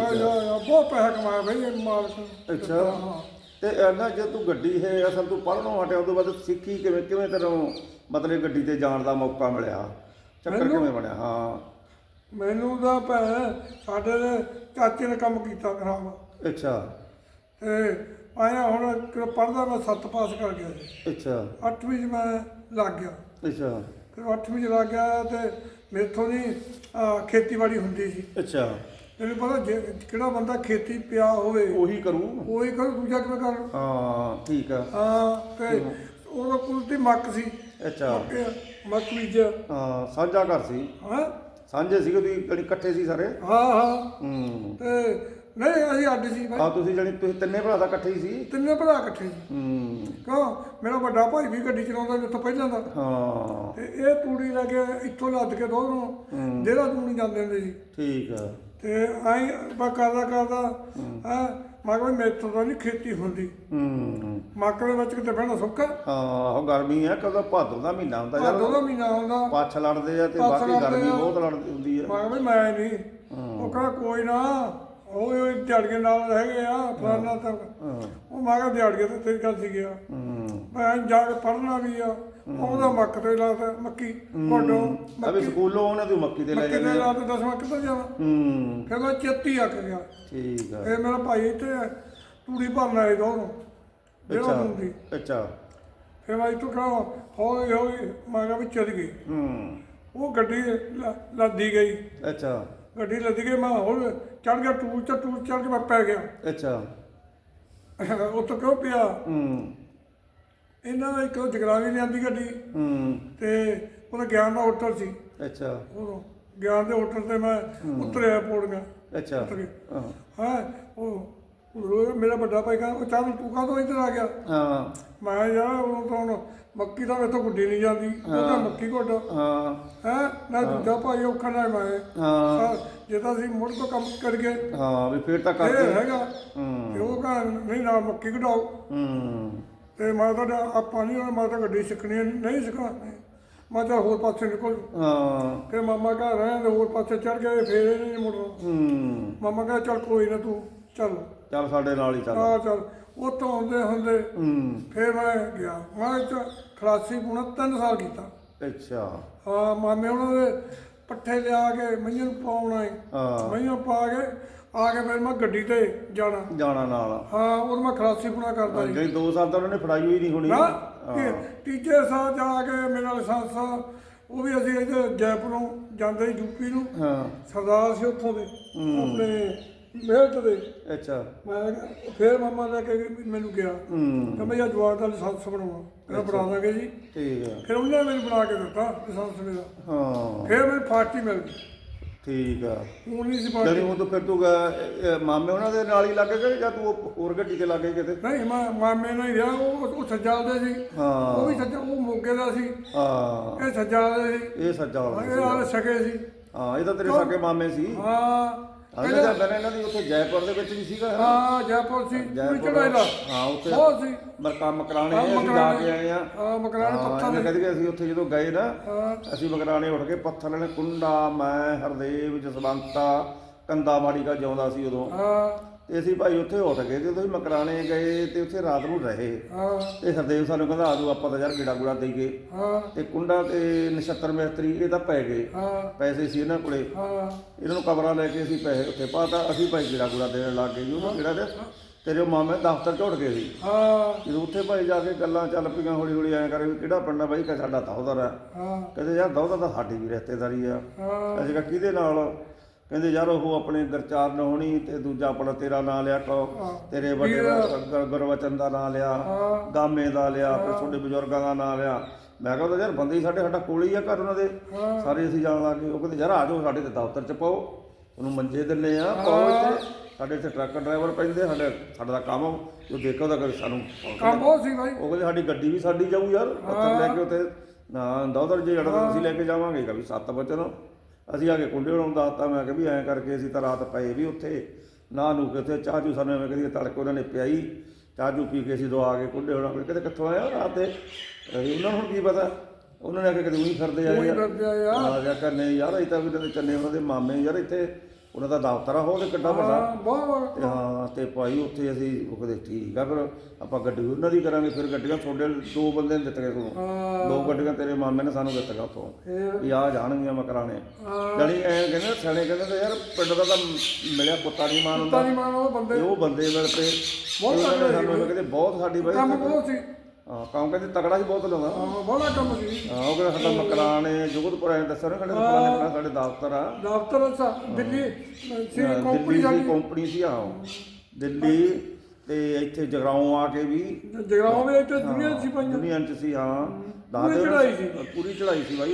ਬਹੁਤ ਪੈਸਾ ਕਮਾਇਆ ਬਈ ਇਹ ਮਾਲਕ। ਅੱਛਾ। ਹਾਂ। ਤੇ ਇਹਨਾਂ ਜੇ ਤੂੰ ਗੱਡੀ ਹੈ ਅਸਲ ਤੂੰ ਪੜ੍ਹਨੋਂ ਹਟਿਆ ਉਦੋਂ ਬਾਅਦ ਸਿੱਖੀ ਕਿਵੇਂ ਕਿਵੇਂ ਤੈਨੂੰ ਮਤਲਬ ਗੱਡੀ ਤੇ ਜਾਣ ਦਾ ਮੌਕਾ ਮਿਲਿਆ? ਚੱਕਰ ਮੈਨੂੰ? ਕਿਵੇਂ ਬਣਿਆ? ਹਾਂ। ਮੈਨੂੰ ਤਾਂ ਭੈਣ ਸਾਡੇ ਦੇ ਚਾਚੇ ਨੇ ਕੰਮ ਕੀਤਾ ਖਰਾਬ। ਅੱਛਾ। ਤੇ ਆਇਆ ਹੁਣ ਪੜਦਾ ਮੈਂ ਸੱਤ ਪਾਸ ਕਰ ਗਿਆ ਸੀ। ਅੱਛਾ। 8ਵੀਂ ਚ ਮੈਂ ਲੱਗ ਗਿਆ। ਅੱਛਾ। ਫਿਰ 8ਵੀਂ ਚ ਲੱਗ ਗਿਆ ਤੇ ਮੇਥੋਂ ਦੀ ਅਹ, ਖੇਤੀਬਾੜੀ ਹੁੰਦੀ ਸੀ। ਅੱਛਾ। ਤੈਨੂੰ ਪਤਾ ਜੇ ਕਿਹੜਾ ਬੰਦਾ ਖੇਤੀ ਪਿਆ ਹੋਵੇ ਉਹੀ ਕਰੂ। ਉਹੀ ਕਰ ਦੂਜਾ ਕਿਵੇਂ ਕਰ ਹਾਂ ਠੀਕ ਆ। ਹਾਂ ਤੇ ਉਹਦਾ ਕੁਲਤੀ ਮੱਕ ਸੀ। ਅੱਛਾ। ਮੱਕ ਮੱਕ ਬੀਜ। ਹਾਂ ਸਾਂਝਾ ਘਰ ਸੀ। ਹਾਂ? ਸਾਂਝੇ ਸੀ ਉਹਦੀ ਜਿਹੜੀ ਇਕੱਠੇ ਸੀ ਸਾਰੇ? ਹਾਂ। ਹੂੰ। ਤੇ ਨਹੀਂ ਅਸੀਂ ਅੱਡ ਸੀ ਭਾਈ ਆ ਤੁਸੀਂ ਜਿਹੜੀ ਤੁਸੀਂ ਤਿੰਨੇ ਭਰਾ ਤਾਂ ਇਕੱਠੇ ਹੀ ਸੀ? ਤਿੰਨੇ ਭਰਾ ਇਕੱਠੇ ਸੀ। ਹੂੰ। ਕਿਉਂ? ਮੇਰਾ ਵੱਡਾ ਭਾਈ ਵੀ ਗੱਡੀ ਚਲਾਉਂਦਾ ਜਿੱਥੋਂ ਪਹਿਲਾਂ ਦਾ। ਹਾਂ। ਤੇ ਇਹ ਤੂੜੀ ਲੈ ਕੇ ਇੱਥੋਂ ਲੱਦ ਕੇ ਦੋਨੋਂ ਦੇਹਰਾਦੂਨ ਜਾਂਦੇ ਹੁੰਦੇ ਸੀ। ਠੀਕ ਆ। ਤੇ ਆਈ ਬਾ ਕਰਦਾ ਕਰਦਾ ਹਾਂ। ਮੈਂ ਕਿਹਾ ਮੇਰੇ ਤੋਂ ਤਾਂ ਨਹੀਂ ਖੇਤੀ ਹੁੰਦੀ। ਹੂੰ। ਮੱਕ ਦੇ ਵਿੱਚ ਕਿਤੇ ਬਹਿਣਾ ਸੌਖਾ। ਹਾਂ ਉਹ ਗਰਮੀ ਆ ਕਦੋਂ ਭਾਦੋਂ ਦਾ ਮਹੀਨਾ ਹੁੰਦਾ ਯਾਰ। ਦੋ ਮਹੀਨਾ ਹੁੰਦਾ। ਪੱਛ ਲੜਦੇ ਆ ਤੇ ਬਾਕੀ ਗਰਮੀ। ਬਹੁਤ ਲੜਦੀ ਹੁੰਦੀ ਆ। ਮੈਂ ਕਿਹਾ ਮੈਂ ਨਹੀਂ ਉਹ ਕਹਿੰਦਾ ਕੋਈ ਨਾ। ਉਹ ਉਹ ਦਿਹਾੜੀਏ ਨਾਲ ਰਹਿ ਗਏ ਆ ਫਲਾਨਾ ਤਾਂ ਹਾਂ। ਉਹ ਮੈਂ ਕਿਹਾ ਤੇ ਤੇਰੀ ਗੱਲ ਸੀ ਗਿਆ ਮੈਂ ਜਾ ਕੇ ਪੜ੍ਹਨਾ ਵੀ ਆ। ਉਹਦਾ ਮੱਕ ਤੇ ਲਾਤਾ ਮੱਕੀ ਕੋਡੋ ਅਬੇ ਸਕੂਲੋਂ ਉਹਨੇ ਤੂੰ ਮੱਕੀ ਤੇ ਲੈ ਮੱਕੀ ਤੇ ਜਾਂਦੇ ਆ। ਲਾਤਾ ਦਸਵਾਂ ਕਿੱਧਰ ਜਾਵਾਂ ਹੂੰ। ਫਿਰ ਮੈਂ ਚੇਤੀ ਆ ਕੇ ਗਿਆ। ਠੀਕ ਆ। ਇਹ ਮੇਰਾ ਭਾਈ ਇੱਥੇ ਤੂੜੀ ਭਰਨ ਆਏ ਦੋਨੋਂ ਜਿਹੜਾ ਅੱਛਾ। ਹੁੰਦੀ ਅੱਛਾ। ਫਿਰ ਮੈਂ ਇੱਥੋਂ ਕਹਾਂ ਹੌਲੀ ਹੌਲੀ ਮੈਂ ਕਿਹਾ ਵੀ ਚੱਲ ਗਈ। ਹੂੰ। ਉਹ ਗੱਡੀ ਲੱਦੀ ਗਈ। ਅੱਛਾ। ਗੱਡੀ ਲੱਦੀ ਗਈ ਮੈਂ ਹੋਰ ਚੜ ਗਿਆ ਟੂਲ ਤੇ ਟੂਲ ਚੜ ਕੇ ਮੈਂ ਪੈ ਗਿਆ। ਅੱਛਾ। ਉੱਥੋਂ ਕਿਉਂ ਪਿਆ? ਹੂੰ। ਇਹਨਾਂ ਦਾ ਇੱਕ ਜਗਰਾਵੀ ਲਿਆਂਦੀ ਗੱਡੀ। ਹੂੰ। ਤੇ ਉਹਦਾ ਗਿਆਨ ਦਾ ਹੋਟਲ ਸੀ। ਅੱਛਾ। ਉਹ ਗਿਆਨ ਦੇ ਹੋਟਲ ਤੇ ਮੈਂ ਉਤਰਿਆ ਪੌੜੀਆਂ। ਅੱਛਾ। ਉਤਰ। ਗਿਆ ਹਾਂ। ਹਾਂ? ਉਹ ਮੇਰਾ ਵੱਡਾ ਭਾਈ ਕਹਿੰਦਾ ਉਹ ਚੱਲ ਤੂੰ ਕਾਹਤੋਂ ਇੱਧਰ ਆ ਗਿਆ? ਹਾਂ। ਮੈਂ ਕਿਹਾ ਯਾਰ ਉਹ ਤਾਂ ਹੁਣ ਮੱਕੀ ਦਾ ਮੇਥੋਂ ਗੁੱਡੀ ਨਹੀਂ ਜਾਂਦੀ ਉਹ ਤਾਂ ਮੱਕੀ ਗੁੱਡ ਹਾਂ। ਹੈ ਨਾ ਦੂਜਾ ਭਾਈ ਔਖਾ ਨਾ ਮੈਂ। ਹਾਂ। ਹਾਂ, ਜੇ ਤਾਂ ਅਸੀਂ ਮੁੜ ਤੋਂ ਕੰਮ ਕਰ ਗਏ ਹਾਂ ਵੀ ਫੇਰ ਤਾਂ ਕਰਦੇ। ਹੈਗਾ। ਹੂੰ। ਤੇ ਉਹ ਕਹਾਂ ਨਹੀਂ ਨਾ ਮੱਕੀ ਕਢਾਓ। ਹੂੰ। ਤੇ ਮੈਂ ਤਾਂ ਆਪਾਂ ਨਹੀਂ ਮੈਂ ਤਾਂ ਗੱਡੀ ਸਿੱਖਣੀ ਹੈ, ਨਹੀਂ ਸਿੱਖਣਾ ਮੈਂ ਤਾਂ ਹੋਰ ਪਾਸੇ ਨਿਕਲ। ਹਾਂ। ਫਿਰ ਮਾਮਾ ਘਰ ਰਹੇ ਤੇ ਹੋਰ ਪਾਸੇ ਚੜ ਗਏ ਫੇਰ ਇਹ ਨਹੀਂ ਮੁੜਨਾ। ਹੂੰ। ਮਾਮਾ ਕਹਿੰਦਾ ਚੱਲ ਕੋਈ ਨਾ ਤੂੰ ਚੱਲ। ਚੱਲ ਸਾਡੇ ਨਾਲ ਹੀ ਚੱਲ। ਆ ਚੱਲ। ਉੱਥੋਂ ਆਉਂਦੇ ਹੁੰਦੇ ਹੂੰ। ਫੇਰ ਮੈਂ ਗਿਆ। ਮੈਂ ਚ ਖਲਾਸੀ ਪੁਣਾ ਤਿੰਨ ਸਾਲ ਕੀਤਾ। ਅੱਛਾ। ਹਾਂ ਮਾਮੇ ਉਹਨਾਂ ਦੇ ਪੱਠੇ ਲਿਆ ਕੇ ਮਈਆਂ ਨੂੰ ਪਾਉਣਾ ਹੈ ਹਾਂ। ਮਈਆਂ ਪਾ ਕੇ ਆ ਕੇ ਫਿਰ ਮੈਂ ਗੱਡੀ ਤੇ ਜਾਣਾ। ਜਾਣਾ ਨਾਲ। ਹਾਂ ਉਹ ਮੈਂ ਖਲਾਸੀ ਪੁਣਾ ਕਰਦਾ ਸੀ। ਜਿਹੜੀ 2 ਸਾਲ ਤਾਂ ਉਹਨੇ ਫੜਾਈ ਹੋਈ ਨਹੀਂ ਹੋਣੀ। ਨਾ ਤੇ ਤੀਜੇ ਸਾਲ ਜਾ ਕੇ ਮੇਰਾ ਲਾਇਸੈਂਸ ਉਹ ਵੀ ਅਸੀਂ ਇੱਥੇ ਜੈਪੁਰੋਂ ਜਾਂਦੇ ਸੀ ਯੂਪੀ ਨੂੰ। ਹਾਂ। ਸਰਦਾਰ ਸੀ ਉੱਥੋਂ ਦੇ। ਆਪਣੇ ਮਿਹਨਤ ਦੇ ਅੱਛਾ। ਮੈਂ ਕਿਹਾ- ਫਿਰ ਮਾਮਾ ਲੈ ਕੇ ਮੈਨੂੰ ਗਿਆ ਹੂੰ। ਕਹਿੰਦਾ ਯਾ ਜਵਾਨ ਦਾ ਲਾਇਸੈਂਸ ਬਣਾਉਣਾ। ਕਹਿੰਦਾ ਬਣਾ ਦਾਂਗੇ ਜੀ। ਠੀਕ ਆ। ਫਿਰ ਉਹਨਾਂ ਮੈਨੂੰ ਬਣਾ ਕੇ ਦਿੱਤਾ ਲਾਇਸੈਂਸ ਮੇਰਾ। ਹਾਂ। ਫਿਰ ਮੈਨੂੰ ਪਾਰਟੀ ਮਿਲ ਗਈ। ਠੀਕ ਆ। ਹੁਣ ਨਹੀਂ ਸੀ ਜਦ ਪਾਰਟੀ ਉਹ ਤੋਂ ਫਿਰ ਤੂੰ ਗ- ਇਹ ਮਾਮੇ ਉਹਨਾਂ ਦੇ ਨਾਲ ਹੀ ਲੱਗ ਗਏ ਜਾਂ ਤੂੰ ਉਹ ਹੋਰ ਗੱਡੀ ਤੇ ਲੱਗ ਗਈ ਕਿਤੇ? ਨਹੀਂ ਮੈਂ ਮਾਮੇ ਨਾਲ ਹੀ ਰਿਹਾ। ਉਹ ਉਹ ਸੱਜਾਲ ਦੇ ਸੀ। ਹਾਂ। ਉਹ ਵੀ ਸੱਜਾ ਉਹ ਮੋਗੇ ਦਾ ਸੀ। ਹਾਂ। ਇਹ ਸੱਜਾਲ ਦੇ ਸੀ। ਇਹ ਸੱਜਾ ਵਾਲਾ ਇਹ ਆਲੇ ਸਕੇ ਸੀ। ਹਾਂ ਇਹ ਤਾਂ ਤੇਰੇ ਸਕੇ ਮਾਮੇ ਸੀ। ਹਾਂ। ਅਗਲੇ ਦਾ ਬਨੇ ਇਹਨਾਂ ਦੀ ਉੱਥੇ ਜੈਪੁਰ ਦੇ ਵਿੱਚ ਵੀ ਸੀਗਾ ਹੈ ਨਾ? ਹਾਂ ਜੈਪੁਰ ਸੀ ਪੂਰੀ ਜੈਪੁਰ ਚੜਾਈ ਦਾ। ਹਾਂ ਉੱਥੇ ਬਹੁਤ ਸੀ। ਪਰ ਕੰਮ ਕਰਾਣੇ ਹਾਂ, ਅਸੀਂ ਜਾ। ਕੇ ਆਏ ਆ। ਹਾਂ ਮਕਰਾਣੇ ਪੱਥਰ ਇਹਨੇ ਦੇ। ਕਹਦੇ ਅਸੀਂ ਉੱਥੇ ਜਦੋਂ ਗਏ ਨਾ ਹਾਂ। ਅਸੀਂ ਮਕਰਾਣੇ ਉੱਠ ਕੇ ਪੱਥਰ ਲੈਣੇ ਕੁੰਡਾ ਮੈਂ ਹਰਦੇਵ ਜਸਵੰਤਾ ਕੰਦਾ ਮਾੜੀ ਕਾ ਜਿਉਂਦਾ ਸੀ ਉਦੋਂ। ਹਾਂ। ਤੇ ਅਸੀਂ ਭਾਈ ਉੱਥੇ ਉੱਠ ਗਏ ਤੇ ਉਦੋਂ ਮਕਰਾਣੇ ਗਏ ਤੇ ਉੱਥੇ ਰਾਤ ਨੂੰ ਰਹੇ। ਹਾਂ। ਤੇ ਹਰਦੇਵ ਸਾਨੂੰ ਕਹਿੰਦਾ ਆਜੋ ਆਪਾਂ ਤਾਂ ਯਾਰ ਗੇੜਾ ਗੂੜਾ ਦੇ ਗਏ। ਹਾਂ। ਤੇ ਕੁੰਡਾ ਤੇ ਨਛੱਤਰ ਮਿਸਤਰੀ ਇਹ ਤਾਂ ਪੈ ਗਏ। ਹਾਂ। ਪੈਸੇ ਸੀ ਇਹਨਾਂ ਕੋਲੇ। ਹਾਂ। ਇਹਨਾਂ ਨੂੰ ਕਬਰਾਂ ਲੈ ਕੇ ਅਸੀਂ ਪੈਸੇ ਉੱਥੇ ਪਾਤਾ ਅਸੀਂ ਭਾਈ ਗੇੜਾ ਗੂੜਾ ਦੇਣ ਲੱਗ ਗਏ ਉਹਨੂੰ ਗੇੜਾ ਦੇ। ਤੇਰੇ ਮਾਮੇ ਦਫ਼ਤਰ ਝੋੜ ਗਏ ਸੀ। ਹਾਂ। ਜਦੋਂ ਉੱਥੇ ਭਾਈ ਜਾ ਕੇ ਗੱਲਾਂ ਚੱਲ ਪਈਆਂ ਹੌਲੀ ਹੌਲੀ ਐਂ ਕਰੇ ਵੀ ਕਿਹੜਾ ਪਿੰਡ ਆ ਬਾਈ? ਕਿ ਸਾਡਾ ਦੌਦਰ ਆ। ਹਾਂ। ਕਹਿੰਦੇ ਯਾਰ ਦੌਦਰ ਤਾਂ ਸਾਡੀ ਵੀ ਰਿਸ਼ਤੇਦਾਰੀ ਆ। ਹਾਂ। ਅਸੀਂ ਕਿਹਾ ਕਿਹਦੇ ਨਾਲ? ਕਹਿੰਦੇ ਯਾਰ ਉਹ ਆਪਣੇ ਗਰਚਾਰ ਨਹੋਣੀ ਤੇ ਦੂਜਾ ਆਪਣਾ ਤੇਰਾ ਨਾਂ ਲਿਆ ਕੋ ਤੇਰੇ ਵੱਡੇ ਗੁਰ- ਗੁਰਵਚਨ ਦਾ ਨਾਂ ਲਿਆ। ਗਾਮੇ ਦਾ ਲਿਆ ਫਿਰ ਛੋਟੇ ਬਜ਼ੁਰਗਾਂ ਦਾ ਨਾਂ ਲਿਆ। ਮੈਂ ਕਿਹਾ ਤਾਂ ਯਾਰ ਬੰਦੇ ਸਾਡੇ ਸਾਡਾ ਕੋਲ ਹੀ ਆ ਘਰ ਉਹਨਾਂ ਦੇ। ਸਾਰੇ ਅਸੀਂ ਜਾਣ ਲੱਗੇ ਉਹ ਕਹਿੰਦੇ ਯਾਰ ਆ ਜਾਓ ਸਾਡੇ ਤੇ ਦਫ਼ਤਰ ਚ ਪਾਓ। ਉਹਨੂੰ ਮੰਜੇ ਦਿੰਨੇ ਆ ਪਾਓ ਇੱਥੇ। ਸਾਡੇ ਇੱਥੇ ਟਰੱਕ ਡਰਾਈਵਰ ਪੈਂਦੇ ਸਾਡੇ ਸਾਡਾ ਦਾ ਕੰਮ ਜੋ ਦੇਖੋ ਤਾਂ ਸਾਨੂੰ ਕੰਮ ਬਹੁਤ ਸੀ ਭਾਈ ਉਹ ਕਹਿੰਦੇ ਸਾਡੀ ਗੱਡੀ ਵੀ ਸਾਡੀ ਜਾਊ ਯਾਰ ਪੱਤਰ ਲੈ ਕੇ ਉੱਥੇ। ਨਾ ਦੌਦਰ ਜੇ ਤਾਂ ਅਸੀਂ ਲੈ ਕੇ ਜਾਵਾਂਗੇ। ਕभी ਸੱਤ ਵਚਨ ਅਸੀਂ ਆ ਕੇ ਕੁੰਡੇ ਨੂੰ ਦੱਸਤਾ ਮੈਂ ਕਿ ਵੀ ਐਂ ਕਰਕੇ ਅਸੀਂ ਤਾਂ ਰਾਤ ਪਏ ਵੀ ਉੱਥੇ। ਨਾ ਨੂੰ ਕਿ ਉੱਥੇ ਚਾਹ ਚੂ ਸਾਨੂੰ ਐਵੇਂ ਕਦੀ ਤੜਕੇ ਉਹਨਾਂ ਨੇ ਪਿਆਈ। ਚਾਹ ਚੂ ਪੀ ਕੇ ਅਸੀਂ ਦੋ ਆ ਕੇ ਕੁੰਡੇ ਹੋਣਾ ਕਹਿੰਦੇ ਕਿੱਥੋਂ ਆਇਆ ਰਾਤ ਤੇ ਉਹਨਾਂ ਨੂੰ ਕੀ ਪਤਾ? ਉਹਨਾਂ ਨੇ ਆ ਕੇ ਕਦੇ ਉਹੀ ਫਿਰਦੇ ਆਏ ਆ। ਆ। ਜਾ ਕਰਨੇ ਯਾਰ ਅਸੀਂ ਤਾਂ ਵੀ ਤੇ ਚੰਨੇ ਉਹਨਾਂ ਦੇ ਮਾਮੇ ਯਾਰ ਇੱਥੇ ਉਹਨਾਂ ਦਾ ਦਫ਼ਤਰ ਆ ਉਹ ਤੇ ਕਿੱਡਾ ਵੱਡਾ। ਹਾਂ ਬਹੁਤ ਤੇ ਹਾਂ ਤੇ ਭਾਈ ਉੱਥੇ ਅਸੀਂ ਉਹ ਕਹਿੰਦੇ ਠੀਕ ਆ ਫਿਰ ਆਪਾਂ ਗੱਡੀ ਉਹਨਾਂ ਦੀ ਕਰਾਂਗੇ ਫਿਰ ਗੱਡੀਆਂ ਤੁਹਾਡੇ ਦੋ ਬੰਦੇ ਨੇ ਦਿੱਤੀਆਂ ਤੁਹਾਨੂੰ ਦੋ ਗੱਡੀਆਂ ਤੇਰੇ ਮਾਮੇ ਨੇ ਸਾਨੂੰ ਦਿੱਤੀਆਂ ਉੱਥੋਂ। ਵੀ ਆ ਜਾਣਗੀਆਂ ਮਕਰਾਣੇ ਜਾਨੀ ਐ ਕਹਿੰਦੇ ਸਣੇ ਕਹਿੰਦੇ ਤੇ ਯਾਰ ਪਿੰਡ ਦਾ ਤਾਂ ਮਿਲਿਆ ਕੁੱਤਾ ਨਹੀਂ ਮਾਨ ਹੁੰਦਾ ਤਾਂ ਨਹੀਂ ਮਾਨ ਉਹ ਬੰਦੇ। ਉਹ ਬੰਦੇ ਮਿਲ ਪਏ ਬਹੁਤ ਸਾਨੂੰ ਕਹਿੰਦੇ ਸਾਡੀ ਬਾਈ ਕੰਮ ਬਹੁਤ ਸੀ। ਹਾਂ ਕੰਮ ਕਹਿੰਦੇ ਤਕੜਾ ਸੀ ਬਹੁਤ ਲਾਉਂਦਾ। ਹਾਂ ਬੜਾ ਕੰਮ ਸੀ ਹਾਂ ਉਹ ਕਹਿੰਦਾ ਸਾਡਾ ਮਕਰਾਣੇ ਜੁਗਤਪੁਰ ਐ ਦੱਸਿਆ ਨਾ ਸਾਡੇ ਫਲਾਣੇ ਫਲਾਣੇ ਸਾਡੇ ਦਫ਼ਤਰ ਆ। ਦਫ਼ਤਰ ਸਾ ਦਿੱਲੀ ਸੀ ਹਾਂ, ਕੰਪਨੀ ਦੀ ਕੰਪਨੀ ਸੀ ਆਹੋ। ਦਿੱਲੀ ਤੇ ਇੱਥੇ ਜਗਰਾਉਂ ਆ ਕੇ ਵੀ। ਜਗਰਾਉਂ ਵਿੱਚ ਇੱਥੇ ਦੁਨੀਆ ਸੀ ਪਈਆਂ ਦੁਨੀਆ ਚ ਸੀ ਹਾਂ। ਪੂਰੀ ਦੱਸਦੇ ਚੜ੍ਹਾਈ ਸੀ। ਪੂਰੀ ਚੜਾਈ ਸੀ ਬਾਈ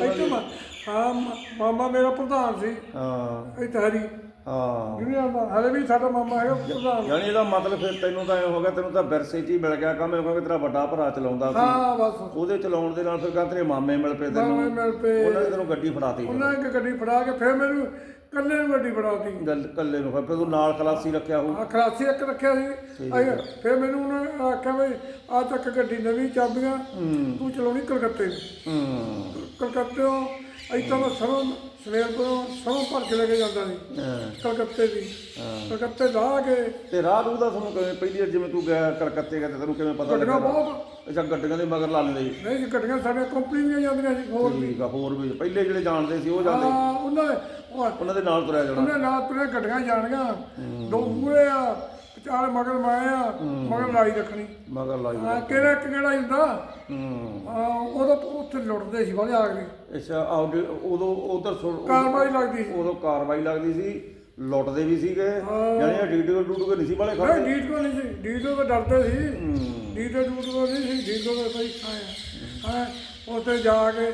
ਹਾਂ ਮਾਮਾ ਮੇਰਾ ਪ੍ਰਧਾਨ ਸੀ। ਹਾਂ। ਇੱਥੇ ਹਰੀ। ਹਾਂ। ਦੁਨੀਆ ਦਾ ਹਲੇ ਵੀ ਸਾਡਾ ਮਾਮਾ ਹੈਗਾ ਪ੍ਰਧਾਨ ਯਾਨੀ ਇਹਦਾ ਮਤਲਬ ਫਿਰ ਤੈਨੂੰ ਤਾਂ ਐ ਹੋ ਗਿਆ ਤੈਨੂੰ ਤਾਂ ਵਿਰਸੇ 'ਚ ਹੀ ਮਿਲ ਗਿਆ ਕੰਮ ਕਿਉਂਕਿ ਤੇਰਾ ਵੱਡਾ ਭਰਾ ਚਲਾਉਂਦਾ ਸੀ। ਹਾਂ ਬਸ। ਉਹਦੇ ਚਲਾਉਣ ਦੇ ਨਾਲ ਫਿਰ ਕਹਿੰਦੇ ਤੇਰੇ ਮਾਮੇ ਮਿਲ ਪਏ ਮਾਮੇ ਤੈਨੂੰ ਮਿਲ ਪਏ। ਉਹਨਾਂ ਨੇ ਤੈਨੂੰ ਗੱਡੀ ਫੜਾਤੀ। ਉਹਨਾਂ ਨੇ ਇੱਕ ਗੱਡੀ ਫੜਾ ਕੇ ਫਿਰ ਮੈਨੂੰ ਕੱਲੇ ਨੂੰ ਗੱਡੀ ਫੜਾਤੀ। ਗੱਲ ਕੱਲੇ ਨੂੰ ਫਿਰ ਤੂੰ ਨਾਲ ਖਲਾਸੀ ਰੱਖਿਆ ਹੋਊ। ਆ ਖਲਾਸੀ ਇੱਕ ਰੱਖਿਆ ਸੀ। ਫਿਰ ਮੈਨੂੰ ਉਹਨਾਂ ਆਖਿਆ ਵੀ ਆ ਚੱਕ ਗੱਡੀ ਨਵੀਂ ਚਾਬੀਆਂ ਤੂੰ ਚਲਾਉਣੀ ਕਲਕੱਤੇ ਨੂੰ। ਹੂੰ। ਕਲਕੱਤੇੋਂ ਇੱਥੋਂ ਮੈਂ ਸਰੋਂ ਸਵੇਰ ਤੋਂ ਸਰੋਂ ਭਰ ਕੇ ਲੈ ਕੇ ਜਾਂਦਾ ਸੀ ਹਾਂ। ਕਲਕੱਤੇ ਦੀ। ਕਲਕੱਤੇ ਲਾ ਕੇ ਤੇ ਰਾਹ ਰੂ ਦਾ ਤੁਹਾਨੂੰ ਕਿਵੇਂ ਪਹਿਲੀ ਵਾਰ ਜਿਵੇਂ ਤੂੰ ਗਿਆ ਕਲਕੱਤੇ ਗਿਆ ਤੇ ਤੈਨੂੰ ਕਿਵੇਂ ਪਤਾ ਗੱਡੀਆਂ ਲੱਗਾ? ਬਹੁਤ ਅੱਛਾ ਗੱਡੀਆਂ ਦੇ ਮਗਰ ਲਾ ਲੈਂਦੇ ਸੀ ਨਹੀਂ ਜੀ ਗੱਡੀਆਂ ਸਾਡੇ ਕੰਪਨੀ ਦੀਆਂ ਜਾਂਦੀਆਂ ਸੀ ਹੋਰ ਠੀਕ ਆ ਹੋਰ ਵੀ। ਪਹਿਲੇ ਜਿਹੜੇ ਜਾਣਦੇ ਸੀ ਉਹ ਜਾਂਦੇ। ਹਾਂ ਉਹਨਾਂ ਦੇ ਉਹ ਉਹਨਾਂ ਦੇ ਨਾਲ ਤੁਰਿਆ ਜਾਣਾ। ਉਹਨੇ ਨਾਲ ਤੁਰੇ ਗੱਡੀਆਂ ਜਾਣੀਆਂ। ਦੋ ਮੂਰੇ ਆ ਵਿਚਾਲੇ ਮਗਰ ਮੈਂ ਆ? ਮਗਰ ਲਾਈ ਰੱਖਣੀ। ਮਗਰ ਲਾਈ ਆ ਕਿਹੜਾ ਇੱਕ ਕਿਹੜਾ ਹੁੰਦਾ? ਹੂੰ। ਆ ਉਦੋਂ ਉੱਥੇ ਲੁੱਟਦੇ ਸੀ ਵਾਲੇ ਆ ਗਏ ਅੱਛਾ ਆਉਡੀ ਉਦੋਂ ਉਧਰ ਕਾਰਵਾਈ ਲੱਗਦੀ ਸੀ। ਉਦੋਂ ਕਾਰਵਾਈ ਲੱਗਦੀ ਸੀ ਲੁੱਟਦੇ ਵੀ ਸੀਗੇ। ਜਾਨੀ ਡੀਟੋ ਡੂਟੋ ਨਹੀਂ ਸੀ ਬਾਲੇ ਨਹੀਂ ਖੜਦੇ ਡੀਟ ਕੋ ਨਹੀਂ ਸੀ। ਡੀਟ ਤੋਂ ਡਰਦੇ ਸੀ। ਹੂੰ। ਡੀਟ ਡੂਟ ਕੋ ਨਹੀਂ ਸੀ। ਡੀਟ ਤੋਂ ਖਾਇਆ ਹਾਂ ਉੱਥੇ ਜਾ ਕੇ